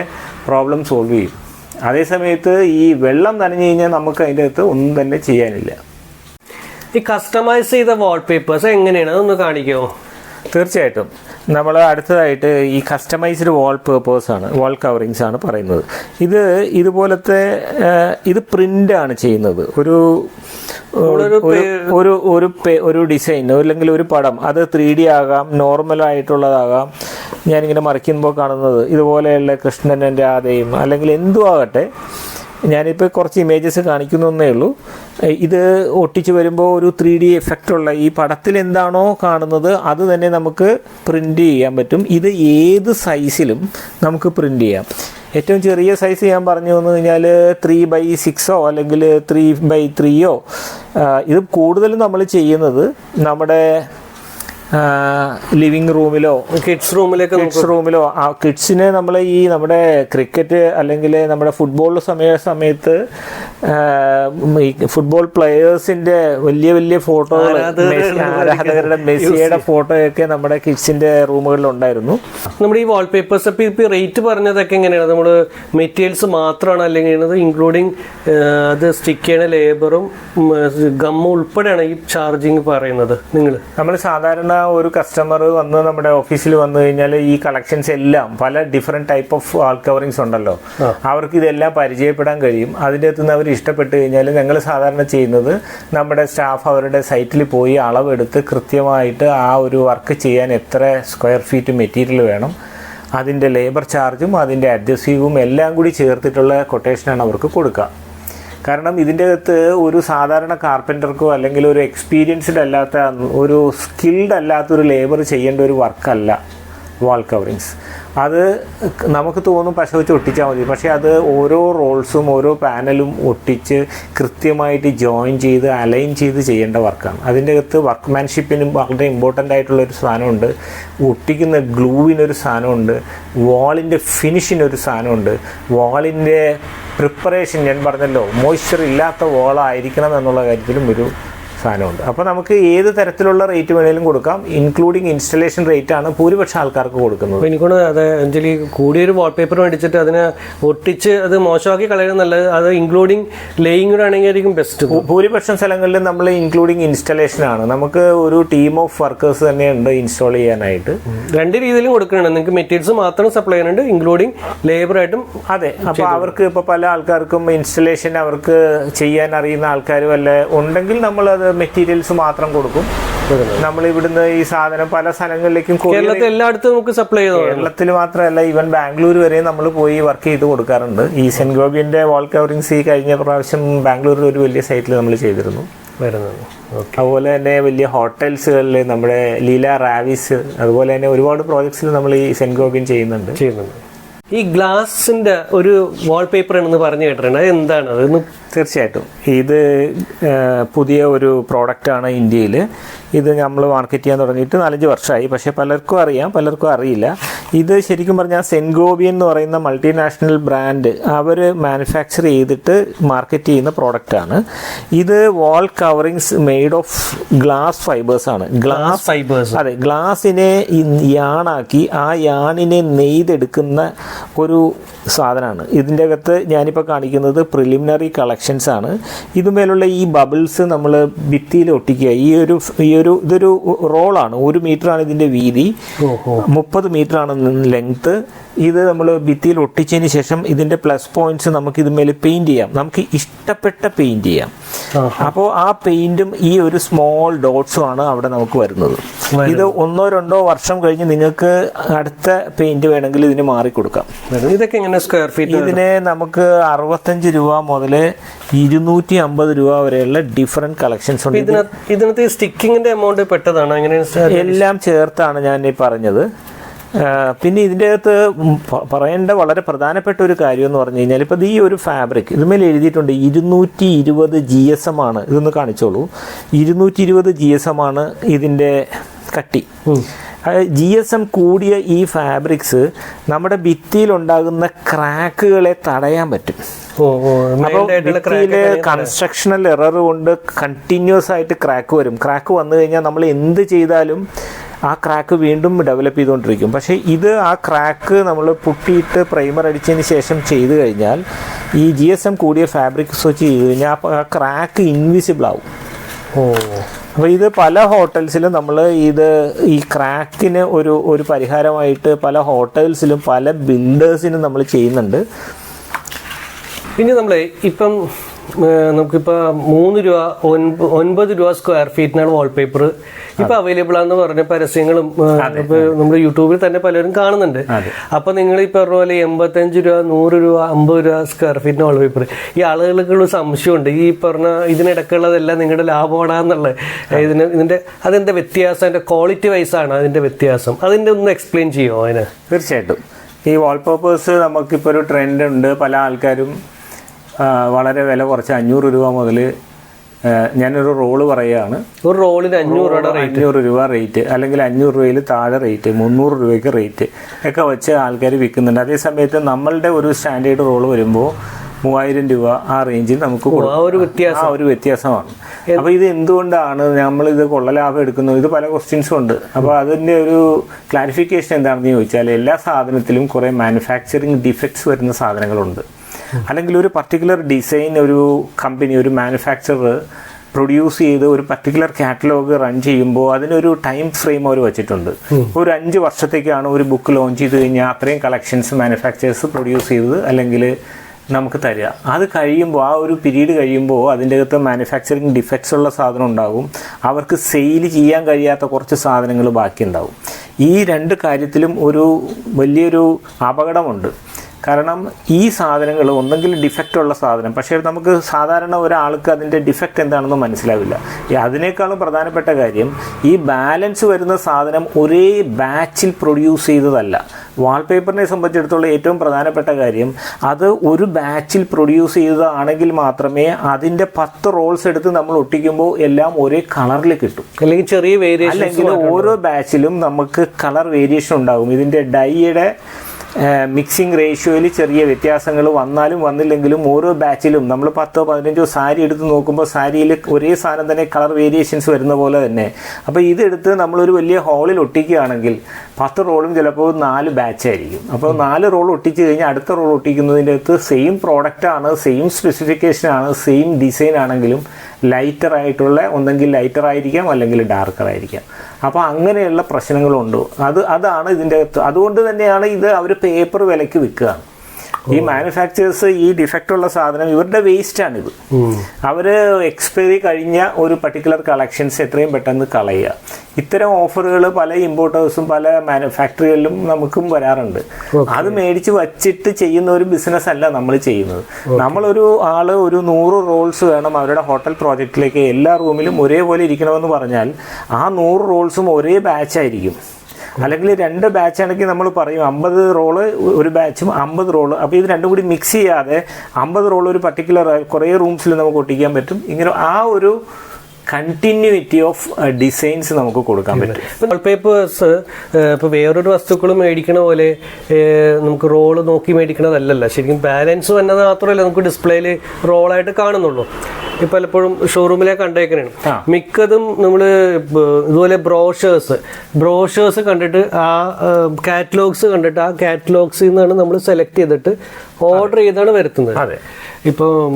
Speaker 2: പ്രോബ്ലം സോൾവ് ചെയ്യും. അതേസമയത്ത് ഈ വെള്ളം നനഞ്ഞു കഴിഞ്ഞാൽ നമുക്ക് അതിന്റെ അകത്ത് ഒന്നും തന്നെ ചെയ്യാനില്ല.
Speaker 1: ഈ കസ്റ്റമൈസ് ചെയ്ത വാൾപേപ്പേഴ്സ് എങ്ങനെയാണ്? അതൊന്ന് കാണിക്കുമോ
Speaker 2: തീർച്ചയായിട്ടും. നമ്മൾ അടുത്തതായിട്ട് ഈ കസ്റ്റമൈസ്ഡ് വാൾ പേപ്പേഴ്സ് ആണ് വാൾ കവറിങ്സ് ആണ് പറയുന്നത്. ഇത് ഇതുപോലത്തെ ഇത് പ്രിന്റ് ആണ് ചെയ്യുന്നത്. ഒരു ഒരു ഒരു ഒരു ഡിസൈൻ അല്ലെങ്കിൽ ഒരു പടം. അത് ത്രീ ഡി ആകാം നോർമൽ ആയിട്ടുള്ളതാകാം. ഞാനിങ്ങനെ മറിക്കുമ്പോൾ കാണുന്നത് ഇതുപോലെയുള്ള കൃഷ്ണനും രാധയും അല്ലെങ്കിൽ എന്തും ആകട്ടെ ഞാനിപ്പോൾ കുറച്ച് ഇമേജസ് കാണിക്കുന്നേ ഉള്ളൂ. ഏഹ് ഇത് ഒട്ടിച്ച് വരുമ്പോൾ ഒരു ത്രീ ഡി എഫക്റ്റുള്ള ഈ പടത്തിൽ എന്താണോ കാണുന്നത് അത് തന്നെ നമുക്ക് പ്രിന്റ് ചെയ്യാൻ പറ്റും. ഇത് ഏത് സൈസിലും നമുക്ക് പ്രിന്റ് ചെയ്യാം. ഏറ്റവും ചെറിയ സൈസ് ഞാൻ പറഞ്ഞു വന്നു കഴിഞ്ഞാൽ ത്രീ ബൈ സിക്സോ അല്ലെങ്കിൽ ത്രീ ബൈ ത്രീയോ ഇത് കൂടുതലും നമ്മൾ ചെയ്യുന്നത് നമ്മുടെ ലിവിങ് റൂമിലോ
Speaker 1: കിഡ്സ് റൂമിലേക്ക്
Speaker 2: കിഡ്സ് റൂമിലോ ആ കിഡ്സിനെ നമ്മൾ ഈ നമ്മുടെ ക്രിക്കറ്റ് അല്ലെങ്കിൽ നമ്മുടെ ഫുട്ബോൾ സമയ സമയത്ത് ഈ ഫുട്ബോൾ പ്ലെയേഴ്സിന്റെ വലിയ വലിയ ഫോട്ടോകൾ ആരാധകരുടെ മെസ്സിയുടെ ഫോട്ടോയൊക്കെ നമ്മുടെ കിഡ്സിന്റെ റൂമുകളിൽ ഉണ്ടായിരുന്നു
Speaker 1: നമ്മുടെ ഈ വാൾപേപ്പേഴ്സ് അപ്പോൾ ഇപ്പോൾ റേറ്റ് പറഞ്ഞതൊക്കെ എങ്ങനെയാണ്? നമ്മൾ മെറ്റീരിയൽസ് മാത്രമാണ് അല്ലെങ്കിൽ ഇൻക്ലൂഡിങ് അത് സ്റ്റിക്ക് ചെയ്യണ ലേബറും ഗമ്മ ഉൾപ്പെടെയാണ് ഈ ചാർജിങ് പറയുന്നത്. നിങ്ങൾ
Speaker 2: നമ്മൾ സാധാരണ ഒരു കസ്റ്റമർ വന്ന് നമ്മുടെ ഓഫീസിൽ വന്നു കഴിഞ്ഞാൽ ഈ കളക്ഷൻസ് എല്ലാം പല different type of wall coverings ഉണ്ടല്ലോ. അവർക്ക് ഇതെല്ലാം പരിചയപ്പെടാൻ കഴിയും. അതിന്റെ അകത്ത് നിന്ന് അവർ ഇഷ്ടപ്പെട്ട് കഴിഞ്ഞാൽ ഞങ്ങൾ സാധാരണ ചെയ്യുന്നത് നമ്മുടെ സ്റ്റാഫ് അവരുടെ സൈറ്റിൽ പോയി അളവെടുത്ത് കൃത്യമായിട്ട് ആ ഒരു വർക്ക് ചെയ്യാൻ എത്ര സ്ക്വയർ ഫീറ്റ് മെറ്റീരിയൽ വേണം അതിന്റെ ലേബർ ചാർജും അതിന്റെ അഡ്ജസ്റ്റീവും എല്ലാം കൂടി ചേർത്തിട്ടുള്ള കൊട്ടേഷനാണ് അവർക്ക് കൊടുക്കുക. കാരണം ഇതിന്റെ അകത്ത് ഒരു സാധാരണ കാർപ്പന്റർക്കോ അല്ലെങ്കിൽ ഒരു എക്സ്പീരിയൻസ്ഡ് അല്ലാത്ത ഒരു സ്കിൽഡ് അല്ലാത്ത ഒരു ലേബർ ചെയ്യേണ്ട ഒരു വർക്കല്ല വാൾ കവറിങ്സ് അത് നമുക്ക് തോന്നും പശ വെച്ച് ഒട്ടിച്ചാൽ മതി. പക്ഷേ അത് ഓരോ റോൾസും ഓരോ പാനലും ഒട്ടിച്ച് കൃത്യമായിട്ട് ജോയിൻ ചെയ്ത് അലൈൻ ചെയ്ത് ചെയ്യേണ്ട വർക്കാണ്. അതിന്റെ അകത്ത് വർക്ക്മാൻഷിപ്പിനും വളരെ ഇമ്പോർട്ടന്റ് ആയിട്ടുള്ളൊരു സാധനമുണ്ട്. ഒട്ടിക്കുന്ന ഗ്ലൂവിനൊരു സാധനമുണ്ട്. വാളിന്റെ ഫിനിഷിനൊരു സാധനമുണ്ട്. വാളിന്റെ പ്രിപ്പറേഷൻ ഞാൻ പറഞ്ഞല്ലോ മോയ്സ്ചർ ഇല്ലാത്ത വാളായിരിക്കണം എന്നുള്ള കാര്യത്തിലും ഒരു സാധനമുണ്ട്. അപ്പോൾ നമുക്ക് ഏത് തരത്തിലുള്ള റേറ്റ് വേണേലും കൊടുക്കാം. ഇൻക്ലൂഡിങ് ഇൻസ്റ്റലേഷൻ റേറ്റ് ആണ് ഭൂരിപക്ഷം ആൾക്കാർക്ക് കൊടുക്കുന്നത്.
Speaker 1: എനിക്കൊണ്ട് അത് അഞ്ജലി കൂടിയൊരു വാൾപേപ്പർ മേടിച്ചിട്ട് അതിനെ ഒട്ടിച്ച് അത് മോശമാക്കി കളയുന്നത് നല്ലത്. അത് ഇൻക്ലൂഡിങ് ലേയിങ് കൂടെ ആണെങ്കിൽ ആയിരിക്കും ബെസ്റ്റ്
Speaker 2: ഭൂരിപക്ഷം സ്ഥലങ്ങളിൽ നമ്മൾ ഇൻക്ലൂഡിങ് ഇൻസ്റ്റലേഷൻ ആണ് നമുക്ക് ഒരു ടീം ഓഫ് വർക്കേഴ്സ് തന്നെയുണ്ട് ഇൻസ്റ്റാൾ ചെയ്യാനായിട്ട്.
Speaker 1: രണ്ട് രീതിയിലും കൊടുക്കുന്നുണ്ട് നിങ്ങൾക്ക് മെറ്റീരിയൽസ് മാത്രം സപ്ലൈ ചെയ്യുന്നുണ്ട്. ഇൻക്ലൂഡിങ് ലേബർ ആയിട്ടും
Speaker 2: അതെ. അപ്പോൾ അവർക്ക് ഇപ്പോൾ പല ആൾക്കാർക്കും ഇൻസ്റ്റലേഷൻ അവർക്ക് ചെയ്യാൻ അറിയുന്ന ആൾക്കാരും അല്ല? ഉണ്ടെങ്കിൽ നമ്മൾ അത് മെറ്റീരിയൽസ് മാത്രം കൊടുക്കും. നമ്മൾ ഇവിടുന്ന് ഈ സാധനം പല സ്ഥലങ്ങളിലേക്കും
Speaker 1: കേരളത്തിൽ എല്ലായിടത്തും നമുക്ക് സപ്ലൈ ചെയ്തു
Speaker 2: കേരളത്തിൽ മാത്രമല്ല ഈവൻ ബാംഗ്ലൂർ വരെ നമ്മൾ പോയി വർക്ക് ചെയ്ത് കൊടുക്കാറുണ്ട്. ഈ സെന്റ് ഗോബിന്റെ വാൾ കവറിങ്സ് ഈ കഴിഞ്ഞ പ്രാവശ്യം ബാംഗ്ലൂരിൽ ഒരു വലിയ സൈറ്റിൽ നമ്മൾ ചെയ്തിരുന്നു.
Speaker 1: വരുന്നത്.
Speaker 2: അതുപോലെ തന്നെ വലിയ ഹോട്ടൽസുകളിൽ നമ്മുടെ ലീല റാവിസ് അതുപോലെ തന്നെ ഒരുപാട് പ്രോജക്ട്സിൽ നമ്മൾ ഈ സെന്റ് ഗോബിൻ ചെയ്യുന്നുണ്ട്.
Speaker 1: ചെയ്യുന്നുണ്ട്. ഈ ഗ്ലാസിന്റെ ഒരു വാൾപേപ്പർ ആണെന്ന് പറഞ്ഞു കേട്ടിട്ടുണ്ട്. അത് എന്താണ്? അതൊന്ന്
Speaker 2: തീർച്ചയായിട്ടും. ഇത് പുതിയ ഒരു പ്രോഡക്റ്റ് ആണ് ഇന്ത്യയിൽ ഇത് നമ്മൾ മാർക്കറ്റ് ചെയ്യാൻ തുടങ്ങിയിട്ട് നാലഞ്ച് വർഷമായി പക്ഷേ പലർക്കും അറിയാം പലർക്കും അറിയില്ല. ഇത് ശരിക്കും പറഞ്ഞാൽ സെൻഗോബി എന്ന് പറയുന്ന മൾട്ടിനാഷണൽ ബ്രാൻഡ് അവർ മാനുഫാക്ചർ ചെയ്തിട്ട് മാർക്കറ്റ് ചെയ്യുന്ന പ്രോഡക്റ്റാണ് ഇത് wall coverings made of glass fibres ആണ്. ഗ്ലാസ്
Speaker 1: ഫൈബേഴ്സ്
Speaker 2: അതെ ഗ്ലാസിനെ യാണാക്കി ആ യാണിനെ നെയ്തെടുക്കുന്ന ഒരു സാധനമാണ്. ഇതിന്റെ അകത്ത് ഞാനിപ്പോൾ കാണിക്കുന്നത് പ്രിലിമിനറി കളക്ഷൻസ് ആണ്. ഇതുമേലുള്ള ഈ ബബിൾസ് നമ്മൾ ഭിത്തിയിൽ ഒട്ടിക്കുക. ഈ ഒരു ഈ ഒരു ഇതൊരു റോളാണ് ഒരു മീറ്ററാണ് ഇതിന്റെ വീതി. മുപ്പത് മീറ്ററാണ് ലെങ്ത്ത് ഇത് നമ്മൾ ഭിത്തിയിൽ ഒട്ടിച്ചതിന് ശേഷം ഇതിന്റെ പ്ലസ് പോയിന്റ്സ് നമുക്ക് ഇതുമേൽ പെയിന്റ് ചെയ്യാം. നമുക്ക് ഇഷ്ടപ്പെട്ട പെയിന്റ് ചെയ്യാം. അപ്പോൾ ആ പെയിന്റും ഈ ഒരു സ്മോൾ ഡോട്ട്സും ആണ് അവിടെ നമുക്ക് വരുന്നത്. ഇത് ഒന്നോ രണ്ടോ വർഷം കഴിഞ്ഞ് നിങ്ങൾക്ക് അടുത്ത പെയിന്റ് വേണമെങ്കിൽ ഇതിന് മാറിക്കൊടുക്കാം.
Speaker 1: ഇതൊക്കെ എങ്ങനെ സ്ക്വയർ ഫീറ്റ്
Speaker 2: ഇതിനെ നമുക്ക് അറുപത്തഞ്ച് രൂപ മുതൽ ഇരുന്നൂറ്റി അമ്പത് രൂപ വരെയുള്ള ഡിഫറെന്റ് കളക്ഷൻസ് ഉണ്ട്.
Speaker 1: ഇതിനകത്ത് സ്റ്റിക്കിങ്ങിന്റെ എമൗണ്ട് പെട്ടതാണ്? എങ്ങനെയാണ്
Speaker 2: എല്ലാം ചേർത്താണ് ഞാൻ ഈ പറഞ്ഞത്. പിന്നെ ഇതിന്റെ അകത്ത് പറയേണ്ട വളരെ പ്രധാനപ്പെട്ട ഒരു കാര്യം എന്ന് പറഞ്ഞു കഴിഞ്ഞാൽ ഇപ്പോൾ ഈ ഒരു ഫാബ്രിക് ഇതുമേൽ എഴുതിയിട്ടുണ്ട് ഇരുന്നൂറ്റി ഇരുപത് ജി എസ് എം ആണ്. ഇതൊന്ന് കാണിച്ചോളൂ. ഇരുന്നൂറ്റി ഇരുപത് ജി എസ് എം ആണ് ഇതിന്റെ കട്ടി. ജി എസ് എം കൂടിയ ഈ ഫാബ്രിക്സ് നമ്മുടെ ഭിത്തിയിലുണ്ടാകുന്ന ക്രാക്കുകളെ തടയാൻ പറ്റും. ഭിത്തിയിൽ കൺസ്ട്രക്ഷണൽ എറർ കൊണ്ട് കണ്ടിന്യൂസ് ആയിട്ട് ക്രാക്ക് വരും. ക്രാക്ക് വന്നു കഴിഞ്ഞാൽ നമ്മൾ എന്ത് ചെയ്താലും ആ ക്രാക്ക് വീണ്ടും ഡെവലപ്പ് ചെയ്തുകൊണ്ടിരിക്കും. പക്ഷേ ഇത് ആ ക്രാക്ക് നമ്മൾ പുട്ടിയിട്ട് പ്രൈമർ അടിച്ചതിന് ശേഷം ചെയ്തു കഴിഞ്ഞാൽ ഈ ജി എസ് എം കൂടിയ ഫാബ്രിക് സ്വച്ച് ചെയ്ത് കഴിഞ്ഞാൽ ആ ക്രാക്ക് ഇൻവിസിബിൾ ആവും.
Speaker 1: ഓ.
Speaker 2: അപ്പോൾ ഇത് പല ഹോട്ടൽസിലും നമ്മൾ ഇത് ഈ ക്രാക്കിന് ഒരു ഒരു പരിഹാരമായിട്ട് പല ഹോട്ടൽസിലും പല ബിൽഡേഴ്സിനും നമ്മൾ ചെയ്യുന്നുണ്ട്.
Speaker 1: പിന്നെ നമ്മൾ ഇപ്പം ഏർ, നമുക്കിപ്പോ മൂന്ന് രൂപ ഒൻപ- ഒൻപത് രൂപ സ്ക്വയർ ഫീറ്റിനാണ് വാൾപേപ്പർ ഇപ്പൊ അവൈലബിൾ ആണെന്ന് പറഞ്ഞ പരസ്യങ്ങളും നമ്മുടെ യൂട്യൂബിൽ തന്നെ പലരും കാണുന്നുണ്ട്. അപ്പൊ നിങ്ങൾ ഈ പറഞ്ഞ പോലെ എൺപത്തഞ്ച് രൂപ നൂറ് രൂപ അമ്പത് രൂപ സ്ക്വയർ ഫീറ്റിന് വാൾപേപ്പർ ഈ ആളുകൾക്കുള്ള സംശയമുണ്ട്. ഈ പറഞ്ഞ ഇതിനിടക്കുള്ളതെല്ലാം നിങ്ങളുടെ ലാഭമാണെന്നുള്ളത്. ഇതിന് ഇതിന്റെ അതെന്താ വ്യത്യാസം? അതിന്റെ ക്വാളിറ്റി വൈസ് ആണ് അതിന്റെ വ്യത്യാസം? അതിന്റെ ഒന്ന് എക്സ്പ്ലെയിൻ ചെയ്യുമോ അതിന്?
Speaker 2: തീർച്ചയായിട്ടും. ഈ വാൾപേപ്പേഴ്സ് നമുക്കിപ്പോൾ ഒരു ട്രെൻഡ് ഉണ്ട്. പല ആൾക്കാരും വളരെ വില കുറച്ച് അഞ്ഞൂറ് രൂപ മുതൽ ഞാനൊരു റോൾ പറയുകയാണ്.
Speaker 1: ഒരു റോളിന് അഞ്ഞൂറ് രൂപ റേറ്റ്?
Speaker 2: അഞ്ഞൂറ് രൂപ റേറ്റ് അല്ലെങ്കിൽ അഞ്ഞൂറ് രൂപയിൽ താഴെ റേറ്റ് മുന്നൂറ് രൂപയ്ക്ക് റേറ്റ് ഒക്കെ വെച്ച് ആൾക്കാർ വിൽക്കുന്നുണ്ട്. അതേ സമയത്ത് നമ്മളുടെ ഒരു സ്റ്റാൻഡേർഡ് റോൾ വരുമ്പോൾ മൂവായിരം രൂപ ആ റേഞ്ചിൽ നമുക്ക്.
Speaker 1: ആ ഒരു വ്യത്യാസം.
Speaker 2: ആ ഒരു വ്യത്യാസമാണ്. അപ്പോൾ ഇത് എന്തുകൊണ്ടാണ് നമ്മൾ ഇത് കൊള്ളലാഭം എടുക്കുന്നത്? ഇത് പല ക്വസ്റ്റ്യൻസും ഉണ്ട്. അപ്പോൾ അതിന്റെ ഒരു ക്ലാരിഫിക്കേഷൻ എന്താണെന്ന് ചോദിച്ചാൽ എല്ലാ സാധനത്തിലും കുറേ മാനുഫാക്ചറിങ് ഡിഫക്ട്സ് വരുന്ന സാധനങ്ങളുണ്ട്. അല്ലെങ്കിൽ ഒരു പർട്ടിക്കുലർ ഡിസൈൻ ഒരു കമ്പനി ഒരു മാനുഫാക്ചറർ പ്രൊഡ്യൂസ് ചെയ്ത് ഒരു പർട്ടിക്കുലർ കാറ്റലോഗ് റൺ ചെയ്യുമ്പോൾ അതിനൊരു ടൈം ഫ്രെയിം അവർ വെച്ചിട്ടുണ്ട്. ഒരു അഞ്ച് വർഷത്തേക്കാണ് ഒരു ബുക്ക് ലോഞ്ച് ചെയ്ത് കഴിഞ്ഞാൽ അത്രയും കളക്ഷൻസ് മാനുഫാക്ചേഴ്സ് പ്രൊഡ്യൂസ് ചെയ്തത് അല്ലെങ്കിൽ നമുക്ക് തരിക. അത് കഴിയുമ്പോൾ ആ ഒരു പീരീഡ് കഴിയുമ്പോൾ അതിന്റെ അകത്ത് മാനുഫാക്ചറിങ് ഡിഫക്ട്സ് ഉള്ള സാധനം ഉണ്ടാകും അവർക്ക് സെയിൽ ചെയ്യാൻ കഴിയാത്ത കുറച്ച് സാധനങ്ങൾ ബാക്കിയുണ്ടാവും. ഈ രണ്ട് കാര്യത്തിലും ഒരു വലിയൊരു അപകടമുണ്ട്. കാരണം ഈ സാധനങ്ങൾ ഒന്നെങ്കിൽ ഡിഫക്റ്റ് ഉള്ള സാധനം പക്ഷേ നമുക്ക് സാധാരണ ഒരാൾക്ക് അതിന്റെ ഡിഫക്റ്റ് എന്താണെന്ന് മനസ്സിലാവില്ല. അതിനേക്കാളും പ്രധാനപ്പെട്ട കാര്യം ഈ ബാലൻസ് വരുന്ന സാധനം ഒരേ ബാച്ചിൽ പ്രൊഡ്യൂസ് ചെയ്തതല്ല. വാൾപേപ്പറിനെ സംബന്ധിച്ചിടത്തോളം ഏറ്റവും പ്രധാനപ്പെട്ട കാര്യം അത് ഒരു ബാച്ചിൽ പ്രൊഡ്യൂസ് ചെയ്തതാണെങ്കിൽ മാത്രമേ അതിന്റെ പത്ത് റോൾസ് എടുത്ത് നമ്മൾ ഒട്ടിക്കുമ്പോൾ എല്ലാം ഒരേ കളറിൽ കിട്ടും.
Speaker 1: അല്ലെങ്കിൽ ചെറിയ വേരിയേഷൻ
Speaker 2: അല്ലെങ്കിൽ ഓരോ ബാച്ചിലും നമുക്ക് കളർ വേരിയേഷൻ ഉണ്ടാകും. ഇതിന്റെ ഡൈയുടെ മിക്സിംഗ് റേഷ്യോയിൽ ചെറിയ വ്യത്യാസങ്ങൾ വന്നാലും വന്നില്ലെങ്കിലും ഓരോ ബാച്ചിലും നമ്മൾ പത്തോ പതിനഞ്ചോ സാരി എടുത്ത് നോക്കുമ്പോൾ സാരിയിൽ ഒരേ സാധനം തന്നെ കളർ വേരിയേഷൻസ് വരുന്ന പോലെ തന്നെ. അപ്പോൾ ഇതെടുത്ത് നമ്മളൊരു വലിയ ഹോളിൽ ഒട്ടിക്കുകയാണെങ്കിൽ പത്ത് റോളും ചിലപ്പോൾ നാല് ബാച്ച് ആയിരിക്കും. അപ്പോൾ നാല് റോൾ ഒട്ടിച്ച് കഴിഞ്ഞാൽ അടുത്ത റോൾ ഒട്ടിക്കുന്നതിന്റെ അകത്ത് സെയിം പ്രോഡക്റ്റ് ആണ് സെയിം സ്പെസിഫിക്കേഷൻ ആണ് സെയിം ഡിസൈൻ ആണെങ്കിലും ലൈറ്റർ ആയിട്ടുള്ള ഒന്നെങ്കിൽ ലൈറ്റർ ആയിരിക്കാം അല്ലെങ്കിൽ ഡാർക്കർ ആയിരിക്കാം. അപ്പോൾ അങ്ങനെയുള്ള പ്രശ്നങ്ങളുണ്ട്. അത് അതാണ് ഇതിന്റെ അതുകൊണ്ട് തന്നെയാണ് ഇത് അവർ പേപ്പർ വിലയ്ക്ക് വിൽക്കുകയാണ്. ഈ മാനുഫാക്ചേഴ്സ് ഈ ഡിഫക്റ്റ് ഉള്ള സാധനം ഇവരുടെ വേസ്റ്റ് ആണ് ഇത് അവർ എക്സ്പയറി കഴിഞ്ഞ ഒരു പർട്ടിക്കുലർ കളക്ഷൻസ് എത്രയും പെട്ടെന്ന് കളയുക. ഇത്തരം ഓഫറുകൾ പല ഇമ്പോർട്ടേഴ്സും പല മാനുഫാക്ചറികളിലും നമുക്കും വരാറുണ്ട്. അത് മേടിച്ച് വച്ചിട്ട് ചെയ്യുന്ന ഒരു ബിസിനസ് അല്ല നമ്മൾ ചെയ്യുന്നത്. നമ്മളൊരു ആൾ ഒരു നൂറ് റോൾസ് വേണം അവരുടെ ഹോട്ടൽ പ്രോജക്റ്റിലേക്ക് എല്ലാ റൂമിലും ഒരേപോലെ ഇരിക്കണമെന്ന് പറഞ്ഞാൽ ആ നൂറ് റോൾസും ഒരേ ബാച്ച് ആയിരിക്കും. അല്ലെങ്കിൽ രണ്ട് ബാച്ച് ആണെങ്കിൽ നമ്മൾ പറയും അമ്പത് റോൾ ഒരു ബാച്ചും അമ്പത് റോൾ അപ്പോൾ ഇത് രണ്ടും കൂടി മിക്സ് ചെയ്യാതെ അമ്പത് റോൾ ഒരു പർട്ടിക്കുലർ കുറേ റൂംസിൽ നമുക്ക് ഒട്ടിക്കാൻ പറ്റും. ഇങ്ങനെ ആ ഒരു കണ്ടിന്യൂറ്റി ഓഫ് ഡിസൈൻസ് നമുക്ക് കൊടുക്കാൻ പറ്റും.
Speaker 1: വാൾപേപ്പേഴ്സ് ഇപ്പൊ വേറൊരു വസ്തുക്കൾ മേടിക്കണ പോലെ നമുക്ക് റോൾ നോക്കി മേടിക്കണതല്ലല്ല. ശരിക്കും ബാലൻസ് വന്നത് മാത്രമല്ല നമുക്ക് ഡിസ്പ്ലേയിൽ റോളായിട്ട് കാണുന്നുള്ളൂ. ഇപ്പൊ പലപ്പോഴും ഷോറൂമിലെ കണ്ടേക്കണാണ്. മിക്കതും നമ്മൾ ഇതുപോലെ ബ്രോഷേഴ്സ് ബ്രോഷേഴ്സ് കണ്ടിട്ട് ആ കാറ്റലോഗ്സ് കണ്ടിട്ട് ആ കാറ്റലോഗ്സിൽ നിന്നാണ് നമ്മൾ സെലക്ട് ചെയ്തിട്ട് ഓർഡർ ചെയ്താണ് വരുത്തുന്നത്.
Speaker 2: അതെ.
Speaker 1: ഇപ്പോൾ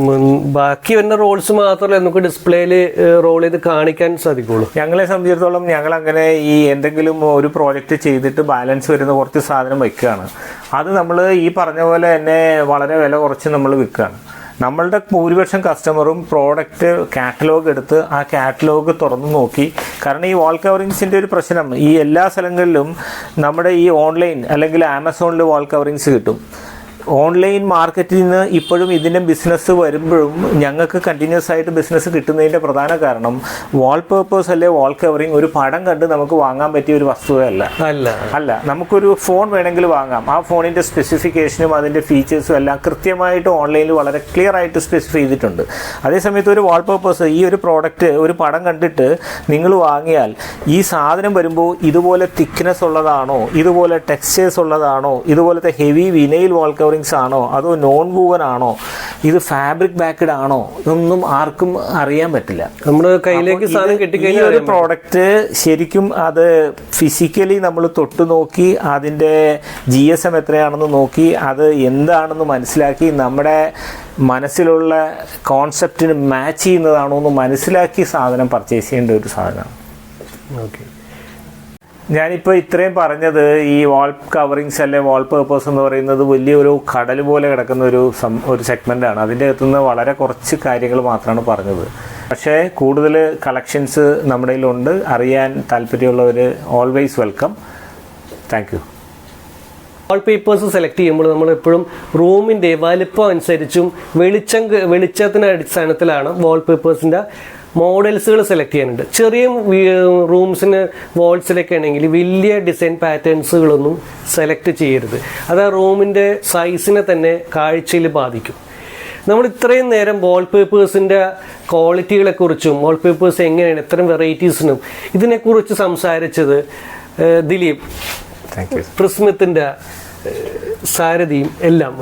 Speaker 1: ബാക്കി വരുന്ന റോൾസ് മാത്രമല്ല നമുക്ക് ഡിസ്പ്ലേയിൽ റോൾ ചെയ്ത് കാണിക്കാൻ സാധിക്കുള്ളൂ?
Speaker 2: ഞങ്ങളെ സംബന്ധിച്ചിടത്തോളം ഞങ്ങൾ അങ്ങനെ ഈ എന്തെങ്കിലും ഒരു പ്രോജക്റ്റ് ചെയ്തിട്ട് ബാലൻസ് വരുന്ന കുറച്ച് സാധനം വയ്ക്കുകയാണ് അത് നമ്മൾ ഈ പറഞ്ഞ പോലെ തന്നെ വളരെ വില കുറച്ച് നമ്മൾ വിൽക്കുകയാണ്. നമ്മളുടെ ഭൂരിപക്ഷം കസ്റ്റമറും പ്രോഡക്റ്റ് കാറ്റലോഗ് എടുത്ത് ആ കാറ്റലോഗ് തുറന്നു നോക്കി. കാരണം ഈ വാൾ കവറിങ്സിന്റെ ഒരു പ്രശ്നം ഈ എല്ലാ സ്ഥലങ്ങളിലും നമ്മുടെ ഈ ഓൺലൈൻ അല്ലെങ്കിൽ ആമസോണിൽ വാൾ കവറിങ്സ് കിട്ടും. ഓൺലൈൻ മാർക്കറ്റിൽ നിന്ന് ഇപ്പോഴും ഇതിന്റെ ബിസിനസ് വരുമ്പോഴും ഞങ്ങൾക്ക് കണ്ടിന്യൂസ് ആയിട്ട് ബിസിനസ് കിട്ടുന്നതിന്റെ പ്രധാന കാരണം വാൾ പേപ്പേഴ്സ് അല്ലെ വാൾ കവറിങ് ഒരു പടം കണ്ട് നമുക്ക് വാങ്ങാൻ പറ്റിയ ഒരു വസ്തുവല്ല.
Speaker 1: അല്ല.
Speaker 2: അല്ല നമുക്കൊരു ഫോൺ വേണമെങ്കിൽ വാങ്ങാം. ആ ഫോണിന്റെ സ്പെസിഫിക്കേഷനും അതിന്റെ ഫീച്ചേഴ്സും എല്ലാം കൃത്യമായിട്ട് ഓൺലൈനിൽ വളരെ ക്ലിയർ ആയിട്ട് സ്പെസിഫൈ ചെയ്തിട്ടുണ്ട്. അതേസമയത്ത് ഒരു വാൾ പേപ്പേഴ്സ് ഈ ഒരു പ്രോഡക്റ്റ് ഒരു പടം കണ്ടിട്ട് നിങ്ങൾ വാങ്ങിയാൽ ഈ സാധനം വരുമ്പോൾ ഇതുപോലെ തിക്നെസ് ഉള്ളതാണോ? ഇതുപോലെ ടെക്സ്റ്റേഴ്സ് ഉള്ളതാണോ? ഇതുപോലത്തെ ഹെവി വിനയിൽ വാൾ കവറിങ്സ് ആണോ? അതോ നോൺ വൂവൻ ആണോ? ഇത് ഫാബ്രിക് ബാക്ക്ഡ് ആണോ? ഇതൊന്നും ആർക്കും അറിയാൻ പറ്റില്ല.
Speaker 1: നമ്മുടെ കയ്യിലേക്ക് സാധനം കിട്ടിക്കഴിഞ്ഞാൽ
Speaker 2: ഒരു പ്രോഡക്റ്റ് ശരിക്കും അത് ഫിസിക്കലി നമ്മൾ തൊട്ട് നോക്കി അതിന്റെ ജി എസ് എം എത്രയാണെന്ന് നോക്കി അത് എന്താണെന്ന് മനസ്സിലാക്കി നമ്മുടെ മനസ്സിലുള്ള കോൺസെപ്റ്റിന് മാച്ച് ചെയ്യുന്നതാണോ എന്ന് മനസ്സിലാക്കി സാധനം പർച്ചേസ് ചെയ്യേണ്ട ഒരു സാധനമാണ്.
Speaker 1: ഓക്കെ
Speaker 2: ഞാനിപ്പോൾ ഇത്രയും പറഞ്ഞത് ഈ വാൾ കവറിങ്സ് അല്ലെ വാൾ പേപ്പേഴ്സ് എന്ന് പറയുന്നത് വലിയൊരു കടൽ പോലെ കിടക്കുന്ന ഒരു സം ഒരു സെഗ്മെന്റാണ് അതിന്റെ അകത്തുനിന്ന് വളരെ കുറച്ച് കാര്യങ്ങൾ മാത്രമാണ് പറഞ്ഞത്. പക്ഷേ കൂടുതൽ കളക്ഷൻസ് നമ്മുടെ കയ്യിലുണ്ട്. അറിയാൻ താല്പര്യമുള്ളവർ always welcome thank you
Speaker 1: wallpapers select ചെയ്യുമ്പോൾ നമ്മൾ എപ്പോഴും റൂമിന്റെ വലിപ്പം അനുസരിച്ചും വെളിച്ചം വെളിച്ചത്തിന്റെ അടിസ്ഥാനത്തിലാണ് വാൾ പേപ്പേഴ്സിന്റെ മോഡൽസുകൾ സെലക്ട് ചെയ്യാനുണ്ട്. ചെറിയ റൂംസിന് വാൾസിലൊക്കെ ആണെങ്കിൽ വലിയ ഡിസൈൻ പാറ്റേൺസുകളൊന്നും സെലക്ട് ചെയ്യരുത്. അത് ആ റൂമിന്റെ സൈസിനെ തന്നെ കാഴ്ചയിൽ ബാധിക്കും. നമ്മൾ ഇത്രയും നേരം വാൾ ക്വാളിറ്റികളെക്കുറിച്ചും ക്വാളിറ്റികളെ കുറിച്ചും വാൾ പേപ്പേഴ്സ് എങ്ങനെയാണ് എത്ര വെറൈറ്റീസിനും ഇതിനെക്കുറിച്ച് സംസാരിച്ചത് ദിലീപ്. പ്രിസ്മിത്തിന്റെ സാരഥിയും എല്ലാം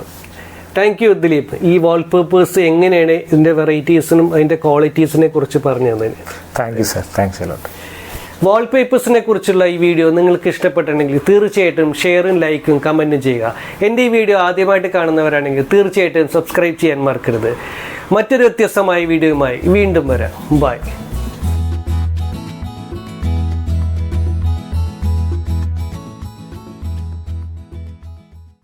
Speaker 1: താങ്ക് യു ദിലീപ് ഈ വാൾപേപ്പേഴ്സ് എങ്ങനെയാണ് ഇതിന്റെ വെറൈറ്റീസിനും അതിന്റെ ക്വാളിറ്റീസിനെ കുറിച്ച് പറഞ്ഞു തന്നതിന്
Speaker 2: thank you sir thanks a lot
Speaker 1: വാൾപേപ്പേഴ്സിനെ കുറിച്ചുള്ള ഈ വീഡിയോ നിങ്ങൾക്ക് ഇഷ്ടപ്പെട്ടിട്ടുണ്ടെങ്കിൽ തീർച്ചയായിട്ടും ഷെയറും ലൈക്കും കമന്റും ചെയ്യുക. എന്റെ ഈ വീഡിയോ ആദ്യമായിട്ട് കാണുന്നവരാണെങ്കിൽ തീർച്ചയായിട്ടും സബ്സ്ക്രൈബ് ചെയ്യാൻ മറക്കരുത്. മറ്റൊരു വ്യത്യസ്തമായ വീഡിയോയുമായി വീണ്ടും വരാം. ബൈ